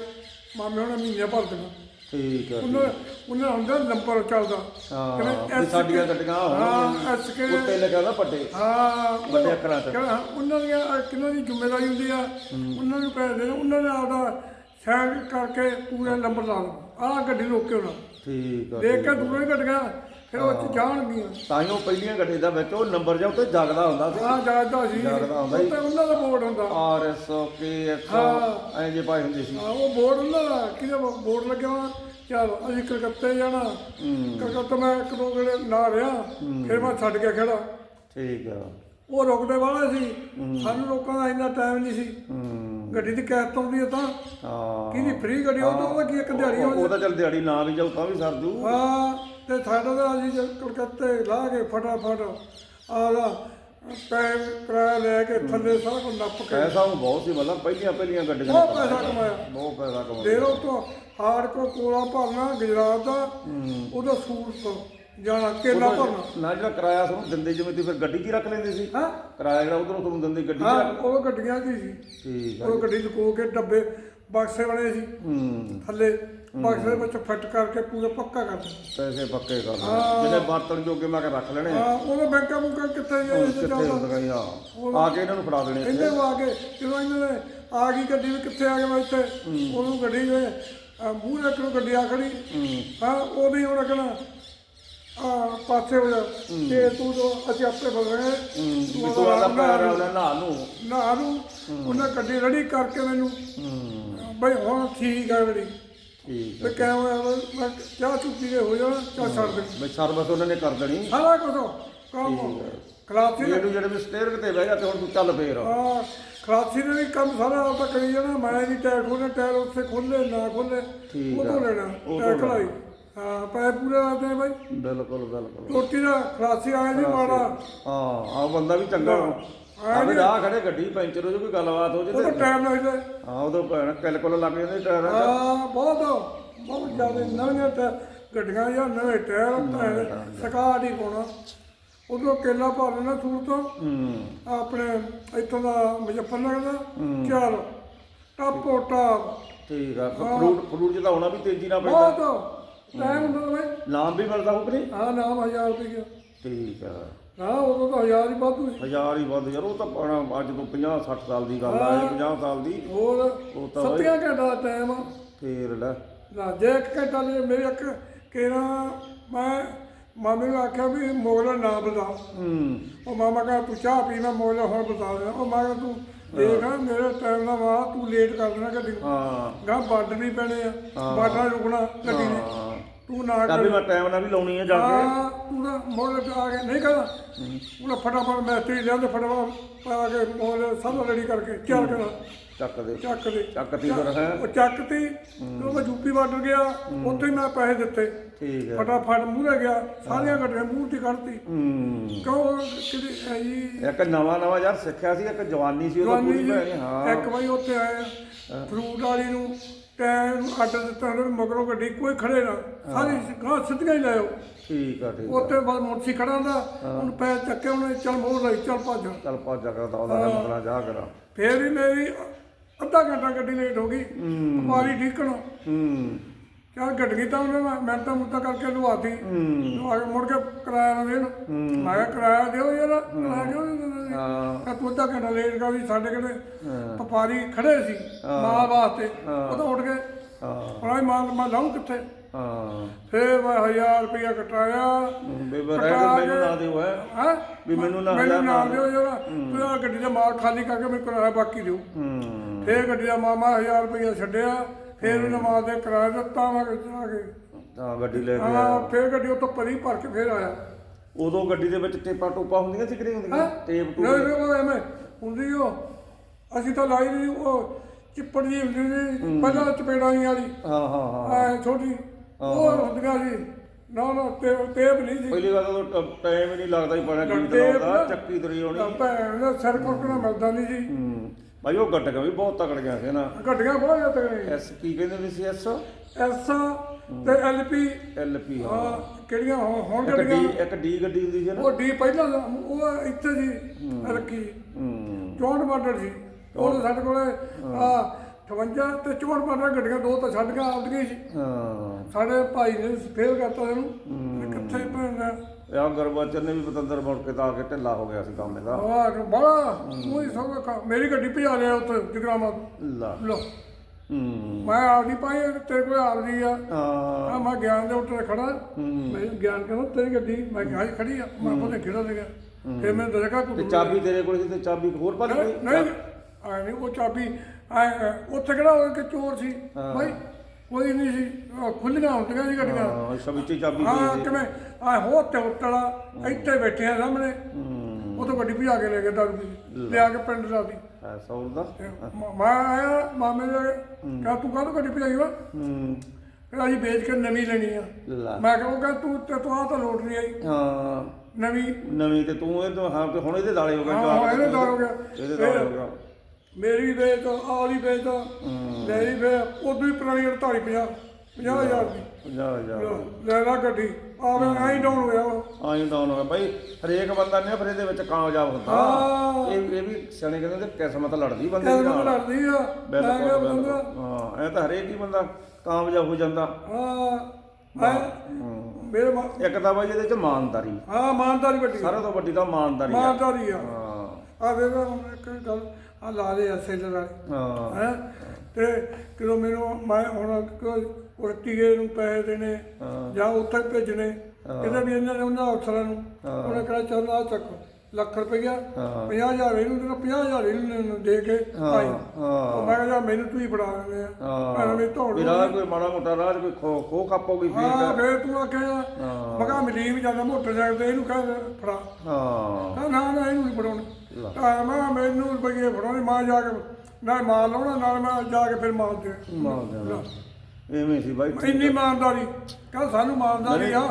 ਮਾਮੇ ਹੁਣ ਮਹੀਨੇ ਭਰ ਦੇਣਾ ਠੀਕ ਹੈ ਉਹਨਾਂ ਉਹਨਾਂ ਹੁੰਦਾ ਨੰਬਰ ਚੱਲਦਾ। ਹਾਂ ਸਾਡੀਆਂ ਗੱਡੀਆਂ ਹਾਂ ਐਸ ਕੇ ਉੱਤੇ ਨਾ ਪੱਟੇ। ਹਾਂ ਵੱਡੇ ਅੱਖਰਾਂ ਹਾਂ, ਉਹਨਾਂ ਦੀਆਂ ਕਿਹਨਾਂ ਦੀ ਜ਼ਿੰਮੇਵਾਰੀ ਹੁੰਦੀ ਆ? ਉਹਨਾਂ ਨੂੰ ਪੈਸੇ ਦੇਣਾ ਉਹਨਾਂ ਨੇ ਆਪਦਾ ਸਾਈਨ ਕਰਕੇ ਪੂਰੇ ਨੰਬਰ ਲਾ ਦੇਣਾ ਆਹ ਗੱਡੀ ਰੋਕ ਕੇ ਹੋਣਾ ਠੀਕ ਆ ਦੇਖ ਕੇ ਦੂਰੇ ਗੱਡੀਆਂ ਫਿਰ ਉਹ ਚ ਜਾਣਗੀਆਂ ਤਾਂ ਹੀ ਉਹ ਪਹਿਲੀਆਂ ਗੱਡੀ ਦਾ ਵਿੱਚ ਉਹ ਨੰਬਰ ਜਿਹਾ ਉੱਤੇ ਜਗਦਾ ਹੁੰਦਾ ਸੀ। ਆਹ ਜਾਗਦਾ ਸੀ। ਜਾਗਦਾ ਹੁੰਦਾ ਸੀ। ਉੱਤੇ ਉਹਨਾਂ ਦਾ ਬੋਰਡ ਹੁੰਦਾ। ਆਰ ਐਸ ਕੇ ਐਸ ਹਾਂ। ਐਂ ਜੇ ਪਾਏ ਹੁੰਦੇ ਸੀ। ਹਾਂ ਉਹ ਬੋਰਡ ਹੁੰਦਾ। ਕਿਹਦਾ ਬੋਰਡ ਲੱਗਿਆ ਹੋਣਾ? ਚਲ ਅਸੀਂ ਕਲਕੱਤੇ ਜਾਣਾ। ਕਲਕੱਤੇ ਮੈਂ ਇੱਕ ਦੋ ਗੇੜੇ ਨਾ ਰਿਹਾ। ਫਿਰ ਮੈਂ ਛੱਡ ਕੇ ਖੜਾ। ਠੀਕ ਆ। ਉਹ ਰੁਕਦੇ ਵਾਲੇ ਸੀ। ਸਾਨੂੰ ਲੋਕਾਂ ਦਾ ਇੰਨਾ ਟਾਈਮ ਨਹੀਂ ਸੀ। ਹੂੰ। ਗੱਡੀ ਦੀ ਕੈਸ ਆਉਂਦੀ ਹੈ ਤਾਂ। ਹਾਂ। ਕਿਹਦੀ ਫ੍ਰੀ ਗੱਡੀ ਉਹ ਤਾਂ ਉਹਦਾ ਕੀ ਇੱਕ ਦਿਹਾੜੀ ਉਹ ਉਹ ਤਾਂ ਚੱਲ ਦਿਹਾੜੀ ਨਾ ਵੀ ਜਾਊ ਤਾਂ ਵੀ ਸਰ ਜੂ। ਹਾਂ। ਤੇ ਸਾਡਾ ਤਾਂ ਅਸੀਂ ਕਲਕੱਤੇ ਲਾ ਕੇ ਫਟਾਫਟ ਆਦਾ ਪੈਰ ਕਿਰਾਇਆ ਲੈ ਕੇ ਥੱਲੇ ਸਾਰਾ ਕੁਝ ਨੱਪ ਕੇ। ਪੈਸਾ ਉਹ ਬਹੁਤ ਸੀ ਮਤਲਬ ਪਹਿਲੀਆਂ ਪਹਿਲੀਆਂ ਗੱਡੀਆਂ ਬਹੁਤ ਪੈਸਾ ਕਮਾਇਆ। ਬਹੁਤ ਪੈਸਾ ਕਮਾਇਆ। ਦੇਰ ਉਹ ਤੋਂ ਹਾਰ ਕੋ ਕੋਲਾ ਭਰਨਾ ਗੁਜਰਾਤ ਦਾ ਉਹਦਾ ਸੂਟ ਤੋਂ। ਜਾਣਾ ਕੇਲਾ ਭਰਨਾ? ਨਾ ਜਿਹੜਾ ਕਿਰਾਇਆ ਤੁਹਾਨੂੰ ਦਿੰਦੇ ਜਿਵੇਂ ਤੁਸੀਂ ਫਿਰ ਗੱਡੀ 'ਚ ਹੀ ਰੱਖ ਲੈਂਦੇ ਸੀ। ਹਾਂ। ਕਿਰਾਇਆ ਜਿਹੜਾ ਉਧਰੋਂ ਤੁਹਾਨੂੰ ਦਿੰਦੇ ਗੱਡੀ 'ਚ ਹਾਂ ਰੱਖ- ਉਹ ਗੱਡੀਆਂ ਦੀ ਸੀ। ਠੀਕ ਆ ਉਹ ਗੱਡੀ ਲੁਕੋ ਕੇ ਡੱਬੇ ਬਕਸੇ ਬਣੇ ਸੀ। ਹੂੰ। ਥੱਲੇ ਬਕਸੇ ਵਿੱਚ ਫਿੱਟ ਕਰਕੇ ਪੂਰਾ ਪੱਕਾ ਕਰ ਦਿੱਤਾ। ਪੈਸੇ ਪੱਕੇ ਕਰ ਲਏ ਜਿਹਨੇ ਵਰਤਣ ਜੋਗੇ ਮੈਂ ਕਿ ਰੱਖ ਲੈਣੇ ਹਾਂ ਉਹਦੇ ਬੈਂਕਾਂ ਬੁੰਕਾਂ ਕਿੱਥੇ ਗਏ ਸੀ ਕਿੱਥੇ ਹੁੰਦੀਆਂ ਸੀ, ਹਾਂ। ਆ ਕੇ ਇਹਨਾਂ ਨੂੰ ਫੜਾ ਦੇਣੇ ਇੱਥੇ। ਆ ਕੇ ਜਦੋਂ ਇਹਨਾਂ ਨੇ ਆ ਗਈ ਗੱਡੀ ਵੀ ਕਿੱਥੇ ਆ ਗਏ ਮੈਂ ਇੱਥੇ ਉਹਨੂੰ ਗੱਡੀ ਦੇ ਮੂਹਰੇ ਇੱਕ ਨੂੰ ਗੱਡੀ ਆ ਖੜੀ ਹਾਂ ਉਹ ਵੀ ਉਹਨੇ ਕਹਿਣਾ ਆ ਪਾਸੇ ਹੋ ਜਾ। ਤੇ ਤੂੰ ਜੋ ਅਸੀਂ ਆਪੇ ਹੂੰ ਵੀ ਤੂੰ ਆਦਾ ਪੈਰ ਵਾਲਾ ਨਾ ਨੂੰ ਨਾ ਨੂੰ ਉਹਨੇ ਗੱਡੀ ਰੈਡੀ ਕਰਕੇ ਮੈਨੂੰ। ਬਈ ਹੁਣ ਠੀਕ ਆ ਠੀਕ ਤੇ ਕਿਆ ਹੋਇਆ ਮੈਂ ਚਾਹ ਚੁੱਕੀ ਦੇ ਹੋ ਜਾਣਾ ਚਾਹ ਛੱਡ ਦੇ। ਬਈ ਸਰਵਿਸ ਉਹਨਾਂ ਨੇ ਕਰ ਦੇਣੀ। ਸਾਰਾ ਕੁਝ ਕੰਮ ਖਲਾਸੀ ਨੂੰ ਜਿਹੜੇ ਵੀ ਸਟੇਅਰ ਤੇ ਬਹਿ ਜਾ ਤੇ ਹੁਣ ਤੂੰ ਚੱਲ ਫੇਰ। ਆ ਖਲਾਸੀ ਨੇ ਵੀ ਕੰਮ ਸਾਰਾ ਆਪਦਾ ਕਰੀ ਜਾਣਾ। ਮੈਂ ਵੀ ਟਾਇਰ ਖੋਲ੍ਹਣੇ ਟਾਇਰ ਉੱਥੇ ਖੋਲੇ ਨਾ ਖੋਲੇ ਠੀਕ ਉਹ ਤੋਂ ਲੈਣਾ ਉਹ ਟਾਇਰ ਤੋਂ ਹਾਂ ਪੈ ਪੂਰੇ ਆਦੇ ਬਾਈ। ਬਿਲਕੁਲ ਬਿਲਕੁਲ। ਰੋਟੀ ਦਾ ਖਰਾਸੀ ਆਏ ਨਹੀਂ ਮਾੜਾ। ਹਾਂ ਆ ਬੰਦਾ ਵੀ ਚੰਗਾ। ਆ ਵੀ ਰਾਹ ਖੜੇ ਗੱਡੀ ਪੈਂਚਰ ਹੋ ਜੇ ਕੋਈ ਗੱਲਬਾਤ ਹੋ ਜੇ ਉਹ ਤੇ ਤਾਂ ਟਾਈਮ ਲੱਗਦਾ ਹਾਂ ਉਦੋਂ ਭੈਣ ਕਿਲਕੁਲ ਲੱਗ ਜਾਂਦੇ ਟਾਇਰਾਂ 'ਚ। ਹਾਂ ਬਹੁਤ ਬਹੁਤ ਜ਼ਿਆਦਾ ਨਵੀਆਂ ਟੈ ਗੱਡੀਆਂ ਜਾਂ ਨਵੇਂ ਟਾਇਰ ਤਾਂ ਸਕਾ ਨਹੀਂ ਪਾਉਣਾ। ਉਦੋਂ ਕੇਲਾ ਪਾ ਲੈਣਾ ਸੂਰ ਤੋਂ। ਆਪਣੇ ਇੱਥੋਂ ਦਾ ਮੁਜ਼ੱਫਰਨਗਰ ਦਾ। ਚੱਲ ਟਾਪੋ ਟਾਪ। ਠੀਕ ਆ ਫਰੂਟ ਫਰੂਟ ਜਿਹਦਾ ਹੋਣਾ ਵੀ ਤੇਜ਼ੀ ਨਾਲ ਪੈਂਦਾ। ਬਹੁਤ। ਹੁੰਦਾ ਵੇ ਨਾਮ ਵੀ ਮਿਲਦਾ ਹੋਊ ਕਿ ਨਹੀਂ? ਹਾਂ ਨਾਮ 1000 ਰੁਪਏ ਠੀਕ ਆ। ਹਾਂ ਉਦੋਂ ਤਾਂ 1000 ਹੀ ਵਾਧੂ ਸੀ ਹਜ਼ਾਰ ਹੀ ਵੱਧ ਯਾਰ ਉਹ ਤਾਂ ਪਾਣਾ ਅੱਜ ਤੋਂ 50 60 ਸਾਲ ਦੀ ਗੱਲ ਆ ਇਹ 50 ਸਾਲ ਦੀ। ਹੋਰ ਉਹ ਤਾਂ ਸੱਤੀਆਂ ਘੰਟਾ ਦਾ ਟਾਈਮ ਆ। ਫੇਰ ਲੈ। ਨਾ ਜੇ ਇੱਕ ਘੰਟਾ ਲੈ ਮੇਰੇ ਇੱਕ ਕਿਹੜਾ ਮੈਂ ਮਾਮੇ ਨੂੰ ਆਖਿਆ ਵੀ ਮੋਗਲਾ ਨਾ ਬਤਾ ਹੂੰ। ਉਹ ਮਾਮਾ ਕਹਿੰਦਾ ਤੂੰ ਚਾਹ ਪੀ ਮੈਂ ਮੋਗਲਾ ਹੁਣ ਬਤਾ ਦੇ ਉਹ ਮੈਂ ਕਿਹਾ ਤੂੰ ਦੇਖ ਮੇਰੇ ਟਾਈਮ ਦਾ ਵਾ ਤੂੰ ਲੇਟ ਕਰ ਦੇਣਾ ਗੱਡੀ ਨੂੰ। ਹਾਂ। ਗਾਂ ਬੱਡ ਨਹੀਂ ਪੈਣੇ ਆ। ਬਾਡਾ ਰੁਕਣਾ ਗੱਡੀ ਨੇ। ਹਾਂ। ਤੂੰ ਨਾ ਤਾਂ ਕਰ ਵੀ ਮੈਂ ਟਾਈਮ ਨਾਲ ਵੀ ਲਾਉਣੀ ਆ ਜਾ ਕੇ। ਹਾਂ ਤੂੰ ਨਾ ਮੋਗਲੇ ਤੇ ਆ ਕੇ ਨਹੀਂ ਕਹਿੰਦਾ ਉਹਨੇ ਫਟਾਫਟ ਮੈਸਤਰੀ ਲਿਆਂਦੇ ਫਟਾਫਟ ਪਾ ਕੇ ਮੋਗਲੇ ਸਭ ਰੈਡੀ ਕਰਕੇ ਚੱਲ ਕੇ ਚੱਕ ਦੇ। ਚੱਕ ਦੇ। ਚੱਕ ਤੀ ਫਿਰ ਹੈ। ਉਹ ਚੱਕ ਤੀ ਉਹ ਮੈਂ ਯੂਪੀ ਬਾਰਡਰ ਗਿਆ ਉੱਥੇ ਹੀ ਮੈਂ ਪੈਸੇ ਦਿੱਤੇ। ਠੀਕ ਹੈ। ਫਟਾਫਟ ਮੂਹਰੇ ਗਿਆ ਸਾਰੀਆਂ ਗੱਡੀਆਂ ਮੂੰਹ ਤੇ ਕੱਢਤੀ। ਹੂੰ। ਕਿਉਂ? ਐ ਜੀ? ਇੱਕ ਨਵਾਂ ਨਵਾਂ ਯਾਰ ਸਿੱਖਿਆ ਸੀ ਇੱਕ ਜਵਾਨੀ ਸੀ ਉਹ ਪੂਰੀ ਭੈਣੀ ਹਾਂ। ਇੱਕ ਵਾਰੀ ਉੱਥੇ ਆਏ ਆ, ਫਰੂਟ ਵਾਲੀ ਨੂੰ ਟਾਈਮ ਅੱਡ ਦਿੱਤਾ ਉਹਨੇ ਵੀ ਮਗਰੋਂ ਗੱਡੀ ਕੋਈ ਖੜੇ ਨਾ। ਸਾਰੀ ਗਾਂ ਸਿੱਧੀਆਂ ਹੀ ਲਾਇਓ ਠੀਕ ਆ ਠੀਕ ਆ। ਉੱਥੇ ਬਾਅਦ ਮੋਟਰਸੀ ਖੜਾ ਹੁੰਦਾ ਉਹਨੂੰ ਪੈਰ ਚੱਕੇ ਉਹਨੇ ਚੱਲ ਮੋੜ ਲਈ ਚੱਲ ਭੱਜ। ਚੱਲ ਭੱਜ ਜਾ ਕਰਦਾ ਉਹਦਾ ਮਤਲਬ ਜਾ ਕਰਾਂ। ਫੇਰ ਵੀ ਮੇਰੀ ਅੱਧਾ ਘੰਟਾ ਗੱਡੀ ਲੇਟ ਹੋ ਗਈ। ਮਾਰੀ ਢੀਕਣ। ਹੂੰ। ਚੱਲ ਗੱਡੀ ਤਾਂ ਉਹਨੇ ਮੈਂ- ਤਾਂ ਮੁੱਦਾ ਕਰਕੇ ਲਵਾਤੀ ਹੂੰ। ਲਵਾ ਕੇ ਮੁੜ ਕੇ ਕਿਰਾਇਆ ਨਾ ਦੇਣ। ਮੈਂ ਕਿਹਾ ਕਿਰਾਇਆ ਦਿਓ ਯਾਰ ਕਿਰਾਇਆ ਕਿਉਂ ਨਹੀਂ ਦਿੰਦੇ ਹਾਂ। ਤਾਂ ਤੂੰ ਘੰਟਾ ਲੇਟ ਕਰ ਵੀ ਸਾਡੇ ਕੋਲੇ ਵਪਾਰੀ ਖੜੇ ਸੀ ਮਾਲ ਵਾਸਤੇ। ਉਹ ਤਾਂ ਉੱਠ ਗਏ। ਹਾਂ। ਉਹਨਾਂ ਮਾਲ ਮੈਂ ਲਾਉਂ ਕਿੱਥੇ? ਹਾਂ। ਫੇਰ ਮੈਂ 1000 ਰੁਪਇਆ ਕਟਾਇਆ। ਬੇਬੇ ਰਹਿ ਗਏ ਮੈਨੂੰ ਨਾ ਦਿਓ ਹੈ? ਹਾਂ? ਵੀ ਮੈਨੂੰ ਨਾ ਹਜ਼ਾਰ ਨਾ ਦਿਓ। ਯਾਰ। ਤੂੰ ਆਹ ਗੱਡੀ ਦਾ ਮਾਲ ਖਾਲੀ ਕਰਕੇ ਮੈਨੂੰ ਕਿਰਾਇਆ ਬਾਕੀ ਦਿਓ। ਹੂੰ। ਫੇਰ ਗੱਡੀ ਦਾ ਮਾਮਾ 1000 ਰੁਪਇਆ ਛੱਡਿਆ। ਫੇਰ ਮਾਲ ਦੇ ਕਿਰਾਇਆ ਦਿੱਤਾ ਮੈਂ ਜਾ ਕੇ ਤਾਂ ਗੱਡੀ ਲੈ ਕੇ ਹਾਂ ਫੇਰ ਗੱਡੀ ਉੱਤੋਂ ਪਰੀ ਭਰ ਕੇ ਫੇਰ ਆਇਆ। ਉਦੋਂ ਗੱਡੀ ਦੇ ਵਿੱਚ ਟੇਪਾ ਟੋਪਾ ਹੁੰਦੀਆਂ ਸੀ ਕਿ ਨਹੀਂ ਹੁੰਦੀਆਂ? ਟੇਪ ਟੂਪ ਨਹੀਂ ਨਹੀਂ ਉਹ ਐਵੇਂ ਹੁੰਦੀ ਉਹ। ਅਸੀਂ ਤਾਂ ਲਾਈ ਨਹੀਂ ਉਹ ਚਿੱਪੜ ਜੀ ਹੁੰਦੀ ਸੀ ਪਹਿਲਾਂ ਚਪੇੜਾਂ ਦੀ। ਵਾਲੀ ਹਾਂ ਹਾਂ ਹਾਂ। ਆ ਛੋਟੀ ਉਹ ਹੁੰਦੀਆਂ ਸੀ। ਨਾ ਨਾ ਤੇ ਟੇਪ ਨਹੀਂ ਸੀ। ਪਹਿਲੀ ਗੱਲ ਤਾਂ ਟਾਈਮ ਹੀ ਨਹੀਂ ਲੱਗਦਾ ਹੀ ਟੇਪ ਲਾਉਂਦਾ ਨਾ- ਚੱਕੀ ਤਰੀ ਹੋਣੀ। ਤਾਂ ਭੈਣ ਦਾ ਸਿਰ ਕੁੱਟਣਾ ਮਿਲਦਾ ਨਹੀਂ ਸੀ। ਹੂੰ। ਭਾਈ ਉਹ ਗੱਟਕ ਵੀ ਬਹੁਤ ਤਕੜ ਗਿਆ ਸੀ ਨਾ। ਘਟੀਆਂ ਬਹੁਤ ਜ਼ਿਆਦਾ ਤਕੜੇ ਐਸ ਕੀ ਕਹਿੰਦੇ ਹੁੰਦੇ ਸੀ ਐਸ? ਐਸ ਤੇ ਐਲਪੀ ਐਲ ਪੀ। ਹਾਂ। ਕਿਹੜੀਆਂ ਹੁਣ ਹੁਣ ਇੱਕ ਗੱਡੀਆਂ ਡੀ ਇੱਕ ਡੀ ਗੱਡੀ ਹੁੰਦੀ ਸੀ ਨਾ। ਉਹ ਡੀ ਪਹਿਲਾਂ ਉਹ ਇੱਥੇ ਸੀ ਰੱਖੀ ਹੂੰ। 64 ਮਾਡਲ ਸੀ। ਉਹ ਸਾਡੇ ਕੋਲੇ ਆ 58 ਤੇ 64 ਮਾਡਲ ਗੱਡੀਆਂ ਦੋ ਤਾਂ ਛੱਡ ਕੇ ਆਉਂਦੀਆਂ ਸੀ। ਹਾਂ। ਸਾਡੇ ਭਾਈ ਨੇ ਫੇਲ ਕਰਤਾ ਇਹਨੂੰ ਕਿੱਥੇ ਪੈਣਾ ਯਾ ਗਰਬਚਨ ਨੇ ਵੀ ਪਤੰਦਰ ਮੁੜ ਕੇ ਤਾਂ ਆ ਕੇ ਢਿੱਲਾ ਹੋ ਗਿਆ ਸੀ ਕੰਮ ਇਹਦਾ। ਆਹ ਬੜਾ ਉਹੀ ਸਭ ਮੇਰੀ ਗੱਡੀ ਭਜਾ ਲਿਆ ਉੱਥੇ ਜਗਰਾਮਾ ਲਾ। ਲੋ ਹੂੰ। ਮੈਂ ਆਪਦੀ ਪਾਈ ਤੇਰੇ ਕੋਲ ਆਪਦੀ ਆ। ਹਾਂ। ਆ ਮੈਂ ਗਿਆਨ ਦੇ ਉੱਤੇ ਖੜਾ। ਮੈਂ ਗਿਆਨ ਕਹਿੰਦਾ ਤੇਰੀ ਗੱਡੀ ਮੈਂ ਕਿਹਾ ਜੀ ਖੜੀ ਆ। ਮੈਂ ਪਤਾ ਕਿਹੜਾ ਸੀਗਾ। ਫਿਰ ਮੈਂ ਦੱਸਿਆ ਤੇ ਤੂੰ ਚਾਬੀ ਤੇਰੇ ਕੋਲ ਸੀ ਤੇ ਚਾਬੀ ਹੋਰ ਪਾ ਲਈ ਨਹੀਂ ਆ ਨਹੀਂ ਉਹ ਚਾਬੀ ਆ ਉੱਥੇ ਕਿਹੜਾ ਹੋਇਆ ਕਿ ਚੋਰ ਸੀ? ਭਾਈ ਕੋਈ ਨਹੀਂ ਸੀ ਖੁੱਲੀਆਂ ਹੁੰਦੀਆਂ ਸੀ ਗੱਡੀਆਂ। ਹਾਂ ਸ਼ਬੀਚੀ ਚਾਬੀ ਹਾਂ ਕਿਵੇਂ ਆ ਹੋ ਤੇ ਉੱਤਲਾ ਇੱਥੇ ਬੈਠੇ ਆ ਸਾਹਮਣੇ। ਹੂੰ। ਉਹ ਤੋਂ ਗੱਡੀ ਭਜਾ ਕੇ ਲੈ ਕੇ ਦਾਰੂ ਦੀ ਲਿਆ ਕੇ ਪਿੰਡ ਦਾ ਦੀ? ਐਸਾ ਹੁੰਦਾ ਮ- ਮੈਂ ਆਇਆ ਮਾਮੇ ਦੇ ਕਹਾ ਤੂੰ ਕਾਹਨੂੰ ਗੱਡੀ ਭਜਾਈ ਵਾ? ਹੂੰ। ਕਹਿੰਦਾ ਅਸੀਂ ਵੇਚ ਕੇ ਨਵੀਂ ਲੈਣੀ ਆ। ਮੈਂ ਕਹਾਂ ਉਹ ਕਹਿੰਦਾ ਤੂੰ ਤੇ ਤੂੰ ਆ ਤਾਂ ਲੋਟ ਨਹੀਂ ਆਈ। ਹਾਂ। ਨਵੀਂ। ਨਵੀਂ ਤੇ ਤੂੰ ਇਹ ਤਾਂ ਹਾਂ ਤੇ ਹੁਣ ਇਹਦੇ ਦਾਲੇ ਹੋ ਗਏ ਹਾਂ ਹਾਂ, ਇਹਦੇ ਦਾਰ ਹੋ ਗਿਆ ਇਹਦੇ ਦਾਲੇ ਹੋ ਗਿਆ ਮੇਰੀ ਵੇਚ ਆਲੀ ਵੇਚ ਮੇਰੀ ਵੇ ਉਦੋਂ ਹੀ ਪੁਰਾਣੀ 48 50 50000 ਦੀ। ਜਾ ਜਾ ਲੈ ਲਾ ਗੱਡੀ। ਆਵੇ ਐਂ ਡਾਊਨ ਹੋਇਆ ਉਹ। ਆਈ ਡਾਊਨ ਹੋ ਗਿਆ। ਭਾਈ ਹਰੇਕ ਬੰਦਾ ਨੇ ਫਿਰ ਇਹਦੇ ਵਿੱਚ ਕਾਮਯਾਬ ਹੁੰਦਾ। ਇਹ ਇਹ ਵੀ ਸਿਆਣੇ ਕਹਿੰਦੇ ਤੇ ਕਿਸਮਤ ਲੜਦੀ ਬੰਦੇ ਦੀ ਕਿਸਮਤ ਲੜਦੀ ਆ। ਬਿਲਕੁਲ ਬਿਲਕੁਲ। ਹਾਂ ਇਹ ਤਾਂ ਹਰੇਕ ਹੀ ਬੰਦਾ ਕਾਮਯਾਬ ਹੋ ਜਾਂਦਾ। ਹਾਂ। ਮੇਰੇ ਇੱਕ ਤਾਂ ਬਾਈ ਇਹਦੇ ਚ ਇਮਾਨਦਾਰੀ। ਹਾਂ ਇਮਾਨਦਾਰੀ ਵੱਡੀ। ਸਾਰਿਆਂ ਤੋਂ ਵੱਡੀ ਤਾਂ ਇਮਾਨਦਾਰੀ ਆ। ਇਮਾਨਦਾਰੀ ਆ। ਹਾਂ। ਆ ਵੇਖ ਇੱਕ ਗੱਲ ਆ ਲਾ ਦੇ ਅਸੇ ਲੜਾ ਹਾਂ। ਹੈ? ਤੇ ਕਿਲੋ ਮੈਨੂੰ ਮੈਂ ਹੁਣ ਟੀਏ ਨੂੰ ਪੈਸੇ ਦੇਣੇ ਜਾਂ ਉੱਥੇ ਭੇਜਣੇ ਕਿਤੇ ਵੀ ਇਹਨਾਂ ਨੇ ਉਹਨਾਂ ਅਫਸਰਾਂ ਨੂੰ। ਉਹਨੇ ਕਿਹਾ ਚੱਲ ਆ ਚੱਕ ਲੱਖ ਰੁਪਈਆ 50000 ਇਹਨੂੰ ਦੇਣਾ 50000 ਇਹਨੂੰ ਦੇ ਕੇ ਆਈ। ਹਾਂ। ਉਹ ਮੈਂ ਕਿਹਾ ਮੈਨੂੰ ਤੂੰ ਹੀ ਫੜਾ ਦਿੰਦੇ ਆ। ਹਾਂ। ਐਵੇਂ ਧੌੜ ਵੀ ਰਾਹ ਕੋਈ ਮਾੜਾ ਮੋਟਾ 'ਚ ਕੋਈ ਖੋ ਖੋ ਖੱਪ ਹੋ ਗਈ ਫਿਰ ਹਾਂ ਫੇਰ ਤੂੰ ਆਖਿਆ ਮਗਾ ਮਲੀਮ ਜਾਂਦਾ ਮੋਟਰਸਾਈਕਲ ਤੇ ਇਹਨੂੰ ਕਹਿ ਫੜਾ। ਹਾਂ। ਨਾ ਨਾ ਨਾ ਇਹਨੂੰ ਨਹੀਂ ਫੜਾਉਣਾ। ਤਾਂ ਮੈਂ ਮੈਨੂੰ ਰੁਪਈਏ ਫੜਾਉਣੇ ਮੈਂ ਜਾ ਕੇ ਨਾ ਮਾਲ ਲਾਉਣਾ ਨਾਲ ਮੈਂ ਜਾ ਕੇ ਫਿਰ ਮਾਲ ਦੇ ਮਾਲ ਦੇਣਾ। ਐਵੇਂ ਸੀ ਬਾਈ ਇੰਨੀ ਇਮਾਨਦਾਰੀ ਕਹਿੰਦਾ ਸਾਨੂੰ ਇਮਾਨਦਾਰੀ ਆ।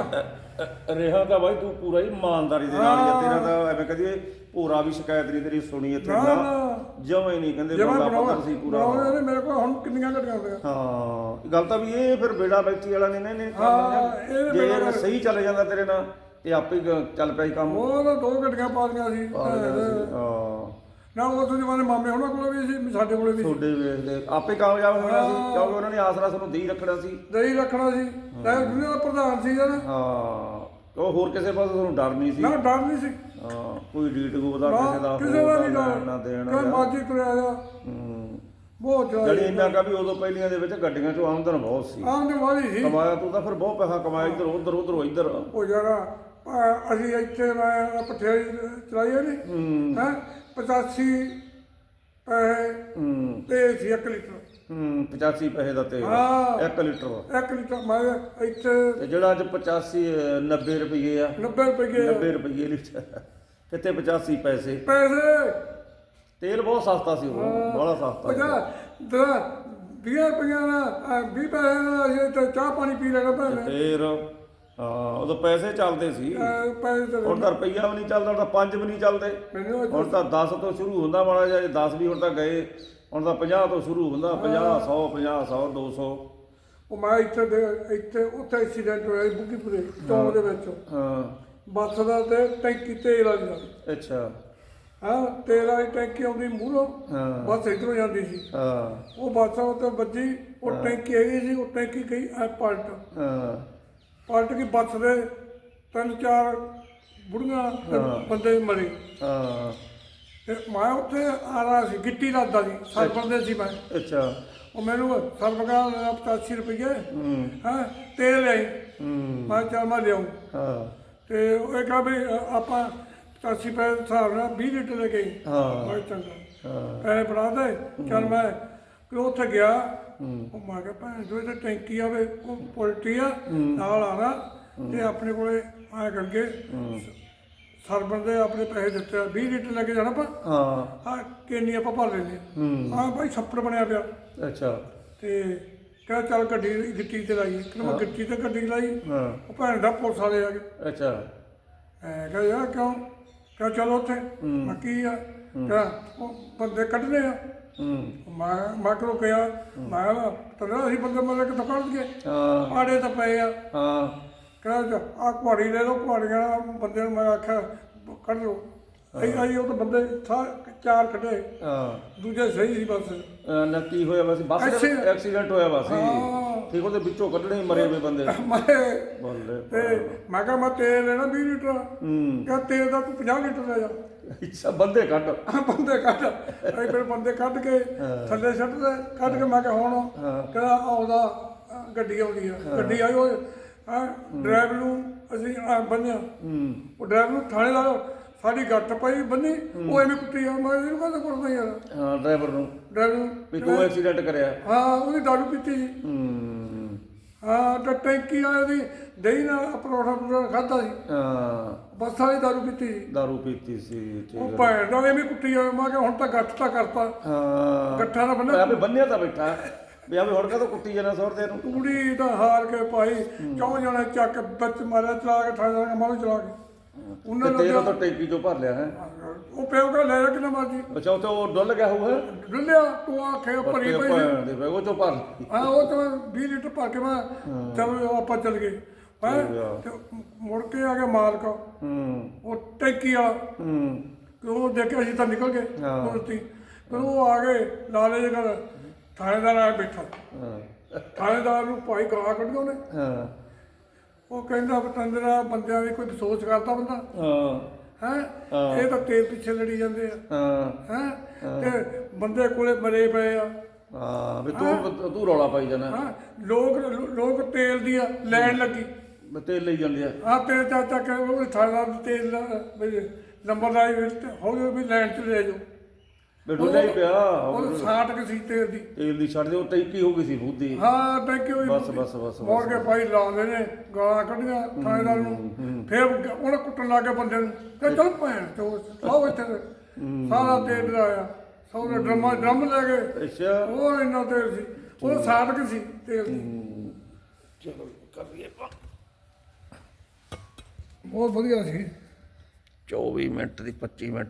ਰਿਹਾ ਤਾਂ ਬਾਈ ਤੂੰ ਪੂਰਾ ਹੀ ਇਮਾਨਦਾਰੀ ਦੇ ਨਾਲ ਹੀ ਆ। ਤੇਰਾ ਤਾਂ ਐਵੇਂ ਕਹਦੀ ਪੂਰਾ ਵੀ ਸ਼ਿਕਾਇਤ ਨਹੀਂ ਤੇਰੀ ਸੁਣੀ ਇੱਥੇ ਨਾ, ਨਾ। ਨਾ। ਜਮਾ ਹੀ ਨਹੀਂ ਕਹਿੰਦੇ ਜਿਵੇਂ ਬੰਦਾ ਪਤਾ ਸੀ ਪੂਰਾ। ਬਣਾਉਣੇ ਨੇ ਮੇਰੇ ਕੋਲ ਹੁਣ ਕਿੰਨੀਆਂ ਘਟੀਆਂ ਹੁੰਦੀਆਂ। ਹਾਂ ਗੱਲ ਤਾਂ ਵੀ ਇਹ ਫਿਰ ਬੇੜਾ ਬੈਠੀ ਵਾਲਾ ਨਹੀਂ ਨਾ ਇਹਨੇ ਹਾਂ, ਇਹ ਜੇ ਬੇੜਾ ਇਹ ਸਹੀ ਚੱਲ ਜਾਂਦਾ ਤੇਰੇ ਨਾਲ ਤੇ ਆਪੇ ਗ- ਚੱਲ ਪਿਆ ਸੀ ਕੰਮ। ਉਹ ਤਾਂ ਦੋ ਘਟੀਆਂ ਪਾ ਦੀਆਂ ਸੀ। ਹਾਂ। ਨਾ ਉਸ ਜਮਾਨੇ ਮਾਮੇ ਉਹਨਾਂ ਕੋਲ ਵੀ ਸੀ ਸਾਡੇ ਕੋਲ ਵੀ ਸੀ। ਤੁਹਾਡੇ ਵੇਖਦੇ। ਆਪੇ ਕਾਮਯਾਬ ਹੋਣਾ ਸੀ। ਕਿਉਂਕਿ ਉਹਨਾਂ ਨੇ ਆਸਰਾ ਸਾਨੂੰ ਦੇ ਹੀ ਰੱਖਣਾ ਸੀ। ਦਹੀਂ ਰੱਖਣਾ ਸੀ। ਲੈ ਦੁਨੀਆ ਦਾ ਪ੍ਰਧਾਨ ਸੀ ਹਾਂ। ਉਹ ਹੋਰ ਕਿਸੇ ਪਾਸੇ ਤੁਹਾਨੂੰ ਡਰ ਨਹੀਂ ਸੀ। ਨਾ ਡਰ ਨਹੀਂ ਸੀ। ਹਾਂ ਕੋਈ ਡੀਟ ਗੋਦਾ ਕਿਸੇ ਦਾ ਕਿਸੇ ਦਾ ਨਹੀਂ ਡਰ। ਨਾ ਦੇਣ ਕਿ ਮਾਜੀ ਤੁਰਿਆ ਜਾ ਹੂੰ। ਬਹੁਤ ਜਣੀ ਜ਼ਿਆਦਾ ਇੰਨਾ ਕਾ ਵੀ ਉਦੋਂ ਪਹਿਲੀਆਂ ਦੇ ਵਿੱਚ ਗੱਡੀਆਂ ਚੋਂ ਆਮਦਨ ਬਹੁਤ ਸੀ। ਆਮਦ ਵਾਲੀ ਸੀ। ਕਮਾਇਆ ਤੂੰ ਤਾਂ ਫਿਰ ਬਹੁਤ ਪੈਸਾ ਕਮਾਇਆ ਇੱਧਰ ਉੱਧਰ ਉੱਧਰ ਇੱਧਰ। ਉਹ ਜਰਾ ਅਸੀਂ ਇੱਥੇ ਮੈਂ ਪਠਿਆਈ ਚਲਾਈ ਨਹੀਂ ਹੂੰ। ਹੈ 85 ਪੈਸੇ ਹੂੰ। ਤੇ ਸੀ 1 ਲੀਟਰ। ਹੂੰ 85 ਪੈਸੇ ਦਾ ਤੇਲ। ਹਾਂ। 1 ਲੀਟਰ। 1 ਲੀਟਰ ਮੈਂ ਇੱਥੇ ਤੇ ਜਿਹੜਾ ਅੱਜ 85 ਅਹ, 90 ਰੁਪਏ ਆ। 90 ਰੁਪਏ 90 ਰੁਪਏ ਲੀਟਰ। ਕਿਤੇ 85 ਪੈਸੇ? ਪੈਸੇ। ਤੇਲ ਬਹੁਤ ਸਸਤਾ ਸੀ ਉਹ ਬੜਾ ਸਸਤਾ ਸੀ। ਪਜਾ ਦਰਾ 20 ਰੁਪਈਆ ਦਾ 20 ਪੈਸੇ ਦਾ ਅਸੀਂ ਤੇ ਚਾਹ ਪਾਣੀ ਪੀ ਲੈਣਾ ਭੈਣੇ। ਫੇਰ ਹਾਂ ਉਦੋਂ ਪੈਸੇ ਚੱਲਦੇ ਸੀ। ਅਹ ਪੈਸੇ ਤੇ ਹੁਣ ਤਾਂ ਰੁਪਈਆ ਵੀ ਨਹੀਂ ਚੱਲਦਾ ਹੁਣ ਤਾਂ 5 ਵੀ ਨਹੀਂ ਚੱਲਦੇ। ਮੈਨੂੰ ਹੁਣ ਤਾਂ 10 ਤੋਂ ਸ਼ੁਰੂ ਹੁੰਦਾ ਮਾੜਾ ਜਿਹਾ ਜੇ 10 ਵੀ ਹੁਣ ਤਾਂ ਗਏ ਹੁਣ ਤਾਂ 50 ਤੋਂ ਸ਼ੁਰੂ ਹੁੰਦਾ 50 100 50 100 200 ਉਹ ਮੈਂ ਇੱਥੇ ਦੇ ਇੱਥੇ ਉੱਥੇ ਐਕਸੀਡੈਂਟ ਹੋਇਆ ਸੀ ਬੁੱਕੀਪੁਰੇ ਚੌਂਕ ਦੇ ਵਿੱਚ। ਹਾਂ ਬੱਸ ਦਾ ਤੇ ਟੈਂਕੀ ਤੇਲ ਵਾਲੀ ਦਾ ਅੱਛਾ। ਹਾਂ ਤੇਲ ਵਾਲੀ ਟੈਂਕੀ ਆਉਂਦੀ ਮੂਹਰੋਂ ਹਾਂ। ਬੱਸ ਇਧਰੋਂ ਜਾਂਦੀ ਸੀ। ਹਾਂ। ਉਹ ਬੱਸ ਉੱਤੇ ਵੱਜੀ ਉਹ ਟੈਂਕੀ ਹੈਗੀ ਸੀ ਉਹ ਟੈਂਕੀ ਗਈ ਐ ਪਲਟ ਹਾਂ। ਪਲਟ ਕੇ ਬੱਸ ਦੇ ਤਿੰਨ ਚਾਰ ਬੁੜੀਆਂ ਤੇ ਬੰਦੇ ਮਰੇ। ਹਾਂ। ਤੇ ਮੈਂ ਉੱਥੇ ਆ ਰਿਹਾ ਸੀ ਗਿੱਟੀ ਲਾਦਾ ਸੀ ਸਰਪੰਚ ਦੇ ਸੀ ਮੈਂ। ਅੱਛਾ। ਉਹ ਮੈਨੂੰ ਸਰਪਗਾ 85 ਰੁਪਏ ਹੂੰ। ਹਾਂ ਤੇਲ ਲਈ ਹੂੰ। ਮੈਂ ਚੱਲ ਮੈਂ ਲਿਆਉਂ ਹਾਂ। ਤੇ ਉਹ ਇਹ ਕਹਾ ਵੀ ਅ, ਆਪਾਂ 85 ਪੈਸੇ ਦੇ ਹਿਸਾਬ ਨਾਲ 20 ਲੀਟਰ ਲੈ ਗਏ ਹਾਂ। ਚੰਗਾ। ਹਾਂ। ਪੈਸੇ ਫੜਾ ਦੇ। ਚੱਲ ਮੈਂ ਕਿ ਉੱਥੇ ਗਿਆ। ਹੂੰ। ਉਹ ਮੈਂ ਕਿਹਾ ਭੈਣ ਜੋ ਇਹ ਟੈਂਕੀ ਆਵੇ ਉਹ ਪੋਲਟਰੀ ਆ ਨਾਲ ਆਣਾ ਤੇ ਆਪਣੇ ਕੋਲੇ ਆਇਆ ਕਰਕੇ ਸਰਬਨ ਦੇ ਆਪਣੇ ਪੈਸੇ ਦਿੱਤੇ ਆ, 20 ਲੀਟਰ ਲੈ ਕੇ ਜਾਣਾ ਆਪਾਂ। ਹਾਂ। ਆ ਕਿੰਨੀ ਆਪਾਂ ਭਰ ਲੈਂਦੇ ਹੂੰ। ਭਾਈ ਛੱਪੜ ਬਣਿਆ ਪਿਆ। ਅੱਛਾ। ਤੇ ਕਹ ਚੱਲ ਗੱਡੀ ਗਿੱਟੀ ਤੇ ਲਾਈ ਕਿ ਮੈਂ ਗਿੱਟੀ ਤੇ ਗੱਡੀ ਲਾਈ। ਹਾਂ। ਉਹ ਭੈਣ ਦਾ ਪੁਲਿਸ ਵਾਲੇ ਆ ਗਏ। ਅੱਛਾ। ਐ ਕਹ ਯਾਰ ਕਿਉਂ? ਕਹ ਚਲੋ ਉੱਥੇ। ਮੈਂ ਕੀ ਆ? ਕਹ ਉਹ ਬੰਦੇ ਕੱਢਨੇ ਆ। ਮੈਂ ਮੈਂ ਕਿਹਾ? ਮੈਂ ਕਿਹਾ ਤੇਰਾ ਅਸੀਂ ਬੰਦੇ ਮਰੇ ਕਿੱਥੋਂ ਕੱਢ ਹਾਂ। ਆੜੇ ਤਾਂ ਪਏ ਆ। ਹਾਂ। ਕਹਿੰਦਾ ਆ ਕੁਹਾੜੀ ਲੈ ਲਓ ਕੁਹਾੜੀਆਂ ਬੰਦੇ ਨੂੰ ਮੈਂ ਆਖਿਆ ਕੱਢ ਲਓ। ਅਸੀਂ ਅਸੀਂ ਉਹ ਤਾਂ ਬੰਦੇ ਸਾ ਚਾਰ ਕੱਢੇ। ਹਾਂ। ਦੂਜੇ ਸਹੀ ਸੀ ਬਸ। ਅਹ ਨਾ ਕੀ ਹੋਇਆ ਵਾ ਸੀ? ਬੱਸ ਦਾ ਐਕਸੀਡੈਂਟ ਹੋਇਆ ਵਾ ਸੀ। ਹਾਂ। ਠੀਕ ਉਹਦੇ ਵਿੱਚੋਂ ਕੱਢਣੇ ਹੀ ਮਰੇ ਹੋਏ ਬੰਦੇ। ਮੈਂ ਬੱਲੇ ਤੇ ਮੈਂ ਕਿਹਾ ਮੈਂ ਤੇਲ ਲੈਣਾ 20 ਲੀਟਰ। ਹੂੰ। ਕਿਹਾ ਤੇਲ ਦਾ ਤੂੰ 50 ਲੀਟਰ ਲੈ ਜਾ। ਅੱਛਾ ਬੰਦੇ ਕੱਢ। ਬੰਦੇ ਕੱਢ। ਅਸੀਂ ਫਿਰ ਬੰਦੇ ਕੱਢ ਕੇ ਥੱਲੇ ਛੱਡ ਦੇ ਕੱਢ ਕੇ ਮੈਂ ਕਿਹਾ ਹੁਣ ਕਹਿੰਦਾ ਆਉਂਦਾ ਗੱਡੀ ਆਉਂਦੀ ਆ। ਗੱਡੀ ਆਈ ਉਹ ਹਾਂ। ਡਰਾਈਵਰ ਨੂੰ ਅਸੀਂ ਆ ਬੰਨਿਆ ਉਹ ਡਰਾਈਵਰ ਨੂੰ ਥਾਣੇ ਲਾ ਸਾਡੀ ਗੱਟ ਪਈ ਬੰਨੀ। ਉਹ ਐਵੇਂ ਕੁੱਟੀ ਆ। ਮੈਂ ਇਹਨੂੰ ਕਹਿੰਦਾ ਕੁੱਟਦਾ ਯਾਰ? ਹਾਂ ਡਰਾਈਵਰ ਨੂੰ। ਡਰਾਈਵਰ ਨੂੰ ਵੀ ਤੂੰ ਐਕਸੀਡੈਂਟ ਕਰਿਆ। ਹਾਂ ਉਹਦੀ ਦਾਰੂ ਪੀਤੀ ਹੂੰ। ਹਾਂ ਤਾਂ ਟੈਂਕੀ ਵਾਲੇ ਦੀ ਦਹੀਂ ਨਾਲ ਪਰੌਠਾ ਪੂਰਾ ਖਾਦਾ ਸੀ। ਹਾਂ। ਬੱਸ ਵਾਲੀ ਦਾਰੂ ਪੀਤੀ ਸੀ। ਦਾਰੂ ਪੀਤੀ ਸੀ ਠੀਕ ਉਹ ਭੈਣ ਦਾ ਐਵੇਂ ਕੁੱਟੀ ਆ ਮੈਂ ਕਿਹਾ ਹੁਣ ਤਾਂ ਗੱਠ ਤਾਂ ਕਰਤਾ। ਹਾਂ। ਗੱਠਾਂ ਦਾ ਬੰਨਾ ਆਪੇ ਬੰਨਿਆ ਤਾਂ ਬੈਠਾ। ਵੀ ਆਵੇ ਹੁਣ ਕਾ ਕੁੱਟੀ ਜਾਣਾ ਸੁਰਦੇ ਨੂੰ ਤੂੜੀ ਤਾਂ ਹਾਰ ਕੇ ਭਾਈ ਚੌਂ ਜਣੇ ਚੱਕ ਵਿੱਚ ਮਾਰਿਆ ਚਲਾ ਕੇ ਠਾਣਾ ਕੇ ਮਾਰੂ ਚਲਾ ਕੇ। ਉਹਨਾਂ ਤੇ ਨੂੰ ਤੇਲ ਤਾਂ ਟੈਂਕੀ ਚੋਂ ਭਰ ਲਿਆ ਹੈ। ਉਹ ਪਿਓ ਕਾ ਲੈ ਕਿੰਨਾ ਮਰਜ਼ੀ। ਅੱਛਾ ਉਹ ਤੇ ਉਹ ਡੁੱਲ ਗਿਆ ਹੋਊਗਾ। ਡੁੱਲਿਆ ਤੂੰ ਆਖੇ ਭਰੀ ਪਈ ਸੀ। ਭੈਣ ਦੇ ਉਹ ਚੋਂ ਭਰ। ਹਾਂ ਉਹ ਤਾਂ 20 ਲੀਟਰ ਭਰ ਕੇ ਮੈਂ ਚਲੋ ਆਪਾਂ ਚੱਲ ਗਏ। ਹੈਂ? ਤੇ ਮੁੜ ਕੇ ਆ ਗਿਆ ਮਾਲਕ। ਹੂੰ। ਉਹ ਟੈਂਕੀ ਵਾਲਾ। ਹੂੰ। ਤੇ ਉਹ ਦੇਖਿਆ ਅਸੀਂ ਤਾਂ ਨਿਕਲ ਗਏ। ਕੁਰਤੀ ਫਿਰ ਉਹ ਆ ਗਏ ਲਾਲੇ ਦੇ ਘਰ। ਥਾਣੇਦਾਰ ਆ ਬੈਠਾ। ਹਾਂ। ਥਾਣੇਦਾਰ ਨੂੰ ਭਾਈ ਗਾਲਾਂ ਕੱਢਿਆ ਉਹਨੇ। ਹਾਂ। ਉਹ ਕਹਿੰਦਾ ਪਤੰਦਰਾ ਬੰਦਿਆਂ ਦੀ ਕੋਈ ਸੋਚ ਕਰਦਾ ਬੰਦਾ। ਹਾਂ। ਹੈ? ਇਹ ਤਾਂ ਤੇਲ ਪਿੱਛੇ ਲੜੀ ਜਾਂਦੇ ਆ। ਹਾਂ। ਹੈ? ਤੇ ਬੰਦੇ ਕੋਲੇ ਮਰੇ ਪਏ ਆ। ਹਾਂ ਵੀ ਤੂੰ ਤੂੰ ਰੌਲਾ ਪਾਈ ਜਾਣਾ। ਹਾਂ ਲੋਕ ਲੋਕ ਤੇਲ ਦੀ ਆ ਲੈਣ ਲੱਗੀ। ਤੇਲ ਲਈ ਜਾਂਦੇ ਆ। ਆ ਤੇਲ ਚਾਚਾ ਕਿ ਉਹ ਥਾਣਾ ਤੇਲ ਨੰਬਰ ਲਾਈ ਵਿੱਚ ਹੌਲੀ ਵੀ ਲੈਣ ਚ ਲੈ ਜਾਓ। ਡੁੱਲਿਆ ਹੀ ਪਿਆ। ਉਹ ਸਾਠ ਕਿ ਸੀ ਤੇਲ ਦੀ। ਤੇਲ ਦੀ ਛੱਡ ਦੇ ਉਹ ਟੈਂਕੀ ਹੋ ਗਈ ਸੀ ਬੁੱਧੀ ਹਾਂ ਟੈਂਕੀ ਹੋਈ ਬਸ ਬਸ ਬਸ ਮੋੜ ਕੇ ਭਾਈ ਲਾਉਂਦੇ ਨੇ ਗਾਲਾਂ ਕੱਢੀਆਂ ਥਾਣੇਦਾਰ ਨੂੰ। ਫਿਰ ਉਹਨੇ ਕੁੱਟਣ ਲੱਗ ਬੰਦੇ ਨੂੰ। ਕਿ ਚੱਲ ਭੈਣ ਚੋ ਲਾਓ ਇੱਥੇ ਸਾਰਾ ਤੇਲ ਲਾਇਆ ਸੌਰੇ ਡਰਮਾ ਡਰਮ ਲੈ ਗਏ। ਅੱਛਾ। ਹੋਰ ਇੰਨਾ ਤੇਲ ਸੀ। ਉਹ ਸਾਬਕ ਸੀ ਤੇਲ ਦੀ। ਚਲੋ ਕਰ ਲਈਏ ਆਪਾਂ। ਬਹੁਤ ਵਧੀਆ ਸੀ। 24 ਮਿੰਟ ਦੀ 25 ਮਿੰਟ